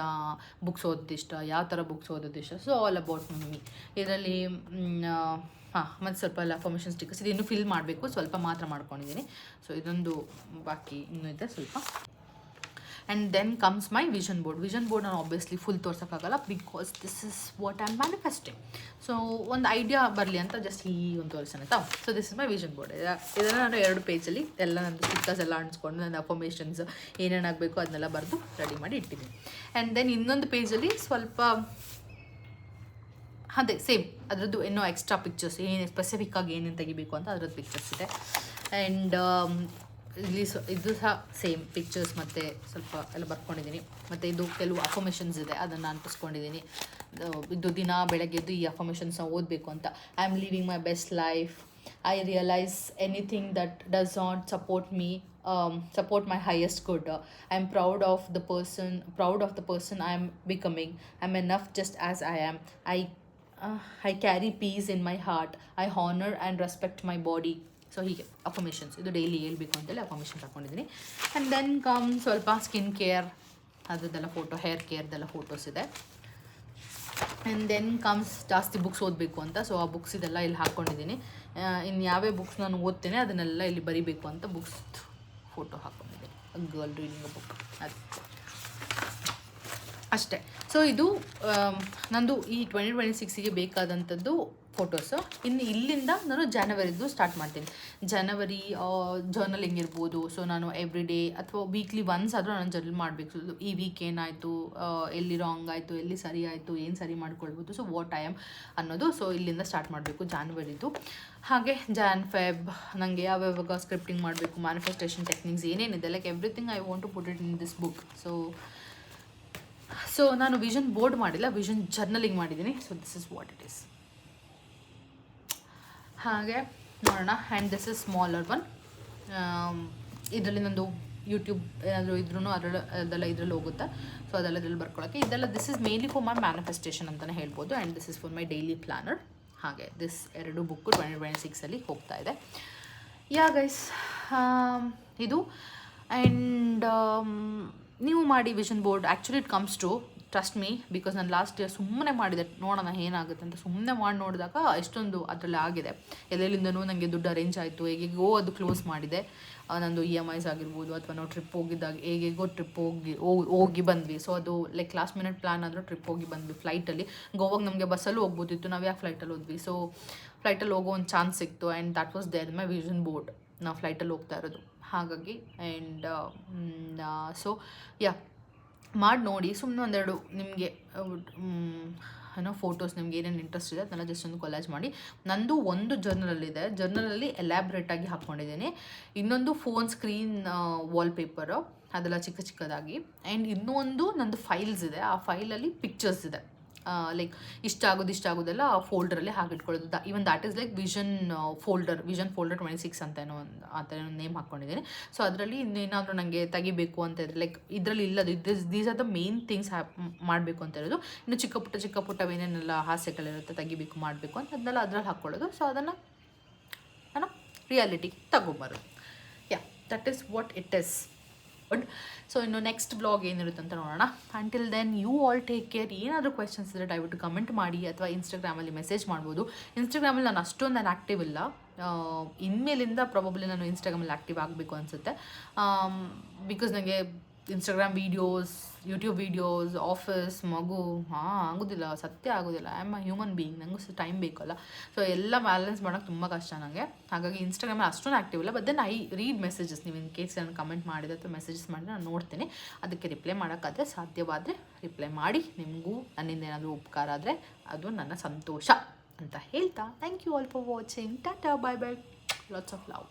ಬುಕ್ಸ್ ಓದೋದು ಇಷ್ಟ? ಯಾವ ಥರ ಬುಕ್ಸ್ ಓದೋದು ಇಷ್ಟ? ಸೊ ಆಲ್ ಅಬೌಟ್ ಮಮ್ಮಿ ಇದರಲ್ಲಿ ಹಾಂ, ಮತ್ತು ಸ್ವಲ್ಪ ಎಲ್ಲ ಫಾರ್ಮೇಷನ್ ಸ್ಟಿಕ್ಕರ್ಸ್ ಇದು. ಇನ್ನೂ ಫಿಲ್ ಮಾಡಬೇಕು. ಸ್ವಲ್ಪ ಮಾತ್ರ ಮಾಡ್ಕೊಂಡಿದ್ದೀನಿ. ಸೊ ಇದೊಂದು ಬಾಕಿ. ಇನ್ನೂ ಇದೆ ಸ್ವಲ್ಪ. And then comes my vision board vision board ನಾನು obviously full ತೋರ್ಸೋಕ್ಕಾಗಲ್ಲ because this is what I am manifesting so ಒಂದು ಐಡಿಯಾ ಬರಲಿ ಅಂತ ಜಸ್ಟ್ ಈ ಒಂದು ತೋರಿಸೋಣ so this is my vision board ಇದನ್ನು ನಾನು ಎರಡು ಪೇಜಲ್ಲಿ ಎಲ್ಲ ನನ್ನ ಸ್ಟಿಕ್ಕರ್ಸ್ ಎಲ್ಲ ಅಂಟಿಸ್ಕೊಂಡು ನನ್ನ ಅಫರ್ಮೇಷನ್ಸ್ ಏನೇನಾಗಬೇಕು ಅದನ್ನೆಲ್ಲ ಬರೆದು ರೆಡಿ ಮಾಡಿ ಇಟ್ಟಿದ್ದೀನಿ. ಆ್ಯಂಡ್ ದೆನ್ ಇನ್ನೊಂದು ಪೇಜಲ್ಲಿ ಸ್ವಲ್ಪ, ಅದೇ ಸೇಮ್ ಅದರದ್ದು ಇನ್ನೂ ಎಕ್ಸ್ಟ್ರಾ ಪಿಕ್ಚರ್ಸ್ ಏನು ಸ್ಪೆಸಿಫಿಕ್ಕಾಗಿ ಏನೇನು ತೆಗಿಬೇಕು ಅಂತ ಅದ್ರದ್ದು ಪಿಕ್ಚರ್ಸ್ ಇದೆ. ಆ್ಯಂಡ್ ಇಲ್ಲಿ ಸೊ, ಇದು ಸಹ ಸೇಮ್ ಪಿಕ್ಚರ್ಸ್ ಮತ್ತು ಸ್ವಲ್ಪ ಎಲ್ಲ ಬರ್ಕೊಂಡಿದ್ದೀನಿ ಮತ್ತು ಇದು ಕೆಲವು ಅಫಮೇಷನ್ಸ್ ಇದೆ, ಅದನ್ನು ಅಂಟಿಸ್ಕೊಂಡಿದ್ದೀನಿ ಇದು ದಿನ ಬೆಳಗ್ಗೆ ಬೆಳಗ್ಗೆದ್ದು ಈ ಅಫಮೇಷನ್ಸ್ನ ಓದಬೇಕು ಅಂತ. I am living my best life I realise anything that does not support me support my highest good I am proud of the person proud of the person I am becoming I'm enough just as I am I I carry peace in my heart I honour and respect my body so ಹೀಗೆ ಅಫರ್ಮೇಷನ್ಸ್ ಇದು ಡೈಲಿ ಹೇಳ್ಬೇಕು ಅಂತೇಳಿ ಅಫರ್ಮೇಷನ್ಸ್ ಹಾಕ್ಕೊಂಡಿದ್ದೀನಿ ಆ್ಯಂಡ್ ದೆನ್ ಕಮ್ ಸ್ವಲ್ಪ ಸ್ಕಿನ್ ಕೇರ್ ಅದರದ್ದೆಲ್ಲ ಫೋಟೋ ಹೇರ್ ಕೇರ್ದೆಲ್ಲ ಫೋಟೋಸ್ ಇದೆ. ಆ್ಯಂಡ್ ದೆನ್ ಕಮ್ಸ್ ಜಾಸ್ತಿ ಬುಕ್ಸ್ ಓದಬೇಕು ಅಂತ. ಸೊ ಆ ಬುಕ್ಸ್ ಇದೆಲ್ಲ ಇಲ್ಲಿ ಹಾಕ್ಕೊಂಡಿದ್ದೀನಿ ಇನ್ನು ಯಾವ್ಯಾವ ಬುಕ್ಸ್ ನಾನು ಓದ್ತೇನೆ ಅದನ್ನೆಲ್ಲ ಇಲ್ಲಿ ಬರಿಬೇಕು ಅಂತ ಬುಕ್ಸ್ ಫೋಟೋ ಹಾಕ್ಕೊಂಡಿದ್ದೀನಿ ಗರ್ಲ್ ರೀಡಿಂಗ್ ಬುಕ್ ಅದು. ಅಷ್ಟೇ. ಸೊ ಇದು ನಂದು ಈ ಟ್ವೆಂಟಿ ಟ್ವೆಂಟಿ ಸಿಕ್ಸಿಗೆ ಬೇಕಾದಂಥದ್ದು ಫೋಟೋಸು ಇನ್ನು ಇಲ್ಲಿಂದ ನಾನು ಜನವರಿದು ಸ್ಟಾರ್ಟ್ ಮಾಡ್ತೀನಿ. ಜನವರಿ ಜರ್ನಲಿಂಗ್ ಇರ್ಬೋದು ಸೊ ನಾನು ಎವ್ರಿ ಡೇ ಅಥವಾ ವೀಕ್ಲಿ ಒನ್ಸ್ ಆದರೂ ನಾನು ಜರ್ನಲ್ ಮಾಡಬೇಕು. ಈ ವೀಕ್ ಏನಾಯಿತು? ಎಲ್ಲಿ ರಾಂಗ್ ಆಯಿತು? ಎಲ್ಲಿ ಸರಿ ಆಯಿತು? ಏನು ಸರಿ ಮಾಡ್ಕೊಳ್ಬೋದು? ಸೊ ವಾಟ್ ಐ ಆಮ್ ಅನ್ನೋದು ಸೊ ಇಲ್ಲಿಂದ ಸ್ಟಾರ್ಟ್ ಮಾಡಬೇಕು ಜಾನ್ವರಿದು ಹಾಗೆ ಜಾನ್ ಫೆಬ್ ನನಗೆ ಯಾವ್ಯಾವಾಗ ಸ್ಕ್ರಿಪ್ಟಿಂಗ್ ಮಾಡಬೇಕು ಮ್ಯಾನಿಫೆಸ್ಟೇಷನ್ ಟೆಕ್ನಿಕ್ಸ್ ಏನೇನಿದೆ? Like everything I want to put it in this book so so ನಾನು ವಿಷನ್ ಬೋರ್ಡ್ ಮಾಡಿಲ್ಲ ವಿಷನ್ ಜರ್ನಲಿಂಗ್ ಮಾಡಿದ್ದೀನಿ. So this is what it is ಹಾಗೆ ನೋಡೋಣ. And this is smaller one ಇದರಲ್ಲಿ ನಂದು ಯೂಟ್ಯೂಬ್ ಏನಾದರೂ ಇದ್ರೂ ಅದರಲ್ಲಿ ಅದೆಲ್ಲ ಇದರಲ್ಲಿ ಹೋಗುತ್ತೆ. ಸೊ ಅದೆಲ್ಲ ಇದರಲ್ಲಿ ಬರ್ಕೊಳ್ಳೋಕ್ಕೆ ಇದೆಲ್ಲ this is mainly for my manifestation ಅಂತಲೇ ಹೇಳ್ಬೋದು. And this is for my daily planner ಹಾಗೆ ದಿಸ್ ಎರಡು ಬುಕ್ಕು ಟ್ವೆಂಟಿ ಟ್ವೆಂಟಿ ಸಿಕ್ಸಲ್ಲಿ ಹೋಗ್ತಾ ಇದೆ. ಯಾ ಗೈಸ್ ಇದು. ಆ್ಯಂಡ್ ನೀವು ಮಾಡಿ vision board actually it comes to trust me because ನಾನು ಲಾಸ್ಟ್ ಇಯರ್ ಸುಮ್ಮನೆ ಮಾಡಿದೆ, ನೋಡೋಣ ಏನಾಗುತ್ತೆ ಅಂತ. ಸುಮ್ಮನೆ ಮಾಡಿ ನೋಡಿದಾಗ ಎಷ್ಟೊಂದು ಅದರಲ್ಲಿ ಆಗಿದೆ. ಎಲ್ಲೆಲ್ಲಿಂದನೂ ನನಗೆ ದುಡ್ಡು ಅರೇಂಜ್ ಆಯಿತು, ಹೇಗೆಗೋ ಅದು ಕ್ಲೋಸ್ ಮಾಡಿದೆ. ನಂದು ಇ ಎಂ ಐಸ್ ಆಗಿರ್ಬೋದು, ಅಥವಾ ನಾವು ಟ್ರಿಪ್ ಹೋಗಿದ್ದಾಗ ಹೇಗೆಗೋ ಟ್ರಿಪ್ ಹೋಗ್- ಹೋಗಿ ಬಂದ್ವಿ. ಸೊ ಅದು ಲೈಕ್ ಲಾಸ್ಟ್ ಮಿನಿಟ್ ಪ್ಲ್ಯಾನ್ ಆದರೂ ಟ್ರಿಪ್ ಹೋಗಿ ಬಂದ್ವಿ ಫ್ಲೈಟಲ್ಲಿ ಗೋವಾಗ ನಮಗೆ ಬಸ್ಸಲ್ಲೂ ಹೋಗ್ಬೋದಿತ್ತು, ನಾವು ಯಾಕೆ ಫ್ಲೈಟಲ್ಲಿ ಹೋದ್ವಿ? ಸೊ ಫ್ಲೈಟಲ್ಲಿ ಹೋಗೋ ಒಂದು ಚಾನ್ಸ್ ಸಿಕ್ತು and that was there my vision board ನಾವು ಫ್ಲೈಟಲ್ಲಿ ಹೋಗ್ತಾ ಇರೋದು. ಹಾಗಾಗಿ ಆ್ಯಂಡ್ ಸೊ ಯಾ ಮಾಡಿ ನೋಡಿ ಸುಮ್ಮನೆ ಒಂದೆರಡು ನಿಮಗೆ ಏನೋ ಫೋಟೋಸ್ ನಿಮ್ಗೆ ಏನೇನು ಇಂಟ್ರೆಸ್ಟ್ ಇದೆ ಅದನ್ನೆಲ್ಲ ಜಸ್ಟ್ ಒಂದು ಕೊಲಾಜ್ ಮಾಡಿ. ನಂದು ಒಂದು ಜರ್ನಲಲ್ಲಿದೆ ಜರ್ನಲಲ್ಲಿ ಎಲ್ಯಾಬ್ರೇಟಾಗಿ ಹಾಕ್ಕೊಂಡಿದ್ದೀನಿ ಇನ್ನೊಂದು ಫೋನ್ ಸ್ಕ್ರೀನ್ ವಾಲ್ಪೇಪರು ಅದೆಲ್ಲ ಚಿಕ್ಕ ಚಿಕ್ಕದಾಗಿ. ಆ್ಯಂಡ್ ಒಂದು ನಂದು ಫೈಲ್ಸ್ ಇದೆ. ಆ ಫೈಲಲ್ಲಿ ಪಿಕ್ಚರ್ಸ್ ಇದೆ. ಲೈಕ್ ಇಷ್ಟ ಆಗೋದು, ಇಷ್ಟ ಆಗೋದೆಲ್ಲ ಫೋಲ್ಡರಲ್ಲಿ ಹಾಕಿಟ್ಕೊಳ್ಳೋದು. The even that is like vision folder vision folder twenty six ಅಂತ ಏನೋ ಒಂದು, ಆ ಥರ ನೇಮ್ ಹಾಕ್ಕೊಂಡಿದ್ದೀನಿ. ಸೊ ಅದರಲ್ಲಿ ಇನ್ನೇನಾದರೂ ನನಗೆ ತೆಗಿಬೇಕು ಅಂತ ಇದ್ರೆ ಲೈಕ್ ಇದರಲ್ಲಿ ಇಲ್ಲದು this these are the main things hap ಮಾಡಬೇಕು ಅಂತ ಇರೋದು. ಇನ್ನು ಚಿಕ್ಕ ಪುಟ್ಟ, ಚಿಕ್ಕ ಪುಟ್ಟವೇನೇನೆಲ್ಲ ಹಾಸ್ಯಗಳಿರುತ್ತೆ ತೆಗಿಬೇಕು, ಮಾಡಬೇಕು ಅಂತ ಅದನ್ನೆಲ್ಲ ಅದ್ರಲ್ಲಿ ಹಾಕ್ಕೊಳ್ಳೋದು. ಸೊ ಅದನ್ನು ಏನೋ ರಿಯಾಲಿಟಿಗೆ ತಗೊಂಬರೋದು. Yeah that is what it is good so ಇನ್ನು ನೆಕ್ಸ್ಟ್ ಬ್ಲಾಗ್ ಏನಿರುತ್ತೆ ಅಂತ ನೋಡೋಣ. Until then you all take care ಏನಾದರೂ ಕ್ವೆಶನ್ಸ್ ಇದ್ದರೆ ದಯವಿಟ್ಟು ಕಮೆಂಟ್ ಮಾಡಿ ಅಥವಾ ಇನ್ಸ್ಟಾಗ್ರಾಮಲ್ಲಿ ಮೆಸೇಜ್ ಮಾಡ್ಬೋದು. ಇನ್ಸ್ಟಾಗ್ರಾಮಲ್ಲಿ ನಾನು ಅಷ್ಟೊಂದು ನಾನು ಆ್ಯಕ್ಟಿವ್ ಇಲ್ಲ. ಇನ್ಮೇಲಿಂದ ಪ್ರಾಬಬ್ಲಿ ನಾನು ಇನ್ಸ್ಟಾಗ್ರಾಮಲ್ಲಿ ಆ್ಯಕ್ಟಿವ್ ಆಗಬೇಕು ಅನಿಸುತ್ತೆ. ಬಿಕಾಸ್ ನನಗೆ Instagram videos YouTube videos office ಮಗು, ಹಾಂ, ಆಗೋದಿಲ್ಲ, ಸತ್ಯ ಆಗೋದಿಲ್ಲ. I am a human being ನನಗೂ ಸಹ ಟೈಮ್ ಬೇಕಲ್ಲ. ಸೊ ಎಲ್ಲ ಬ್ಯಾಲೆನ್ಸ್ ಮಾಡೋಕ್ಕೆ ತುಂಬ ಕಷ್ಟ ನನಗೆ ಹಾಗಾಗಿ ಇನ್ಸ್ಟಾಗ್ರಾಮ್ ಅಷ್ಟೊಂದು ಆ್ಯಕ್ಟಿವ್ ಇಲ್ಲ but then I read messages ನೀವು ಇನ್ ಕೇಸ್ ನಾನು ಕಮೆಂಟ್ ಮಾಡಿದೆ ಅಥವಾ ಮೆಸೇಜಸ್ ಮಾಡಿದ್ರೆ ನಾನು ನೋಡ್ತೀನಿ. ಅದಕ್ಕೆ ರಿಪ್ಲೈ ಮಾಡೋಕ್ಕಾದರೆ ಸಾಧ್ಯವಾದರೆ ರಿಪ್ಲೈ ಮಾಡಿ. ನಿಮಗೂ ನನ್ನಿಂದ ಏನಾದರೂ ಉಪಕಾರ ಆದರೆ ಅದು ನನ್ನ ಸಂತೋಷ ಅಂತ ಹೇಳ್ತಾ. Thank you all for watching tata bye bye lots of love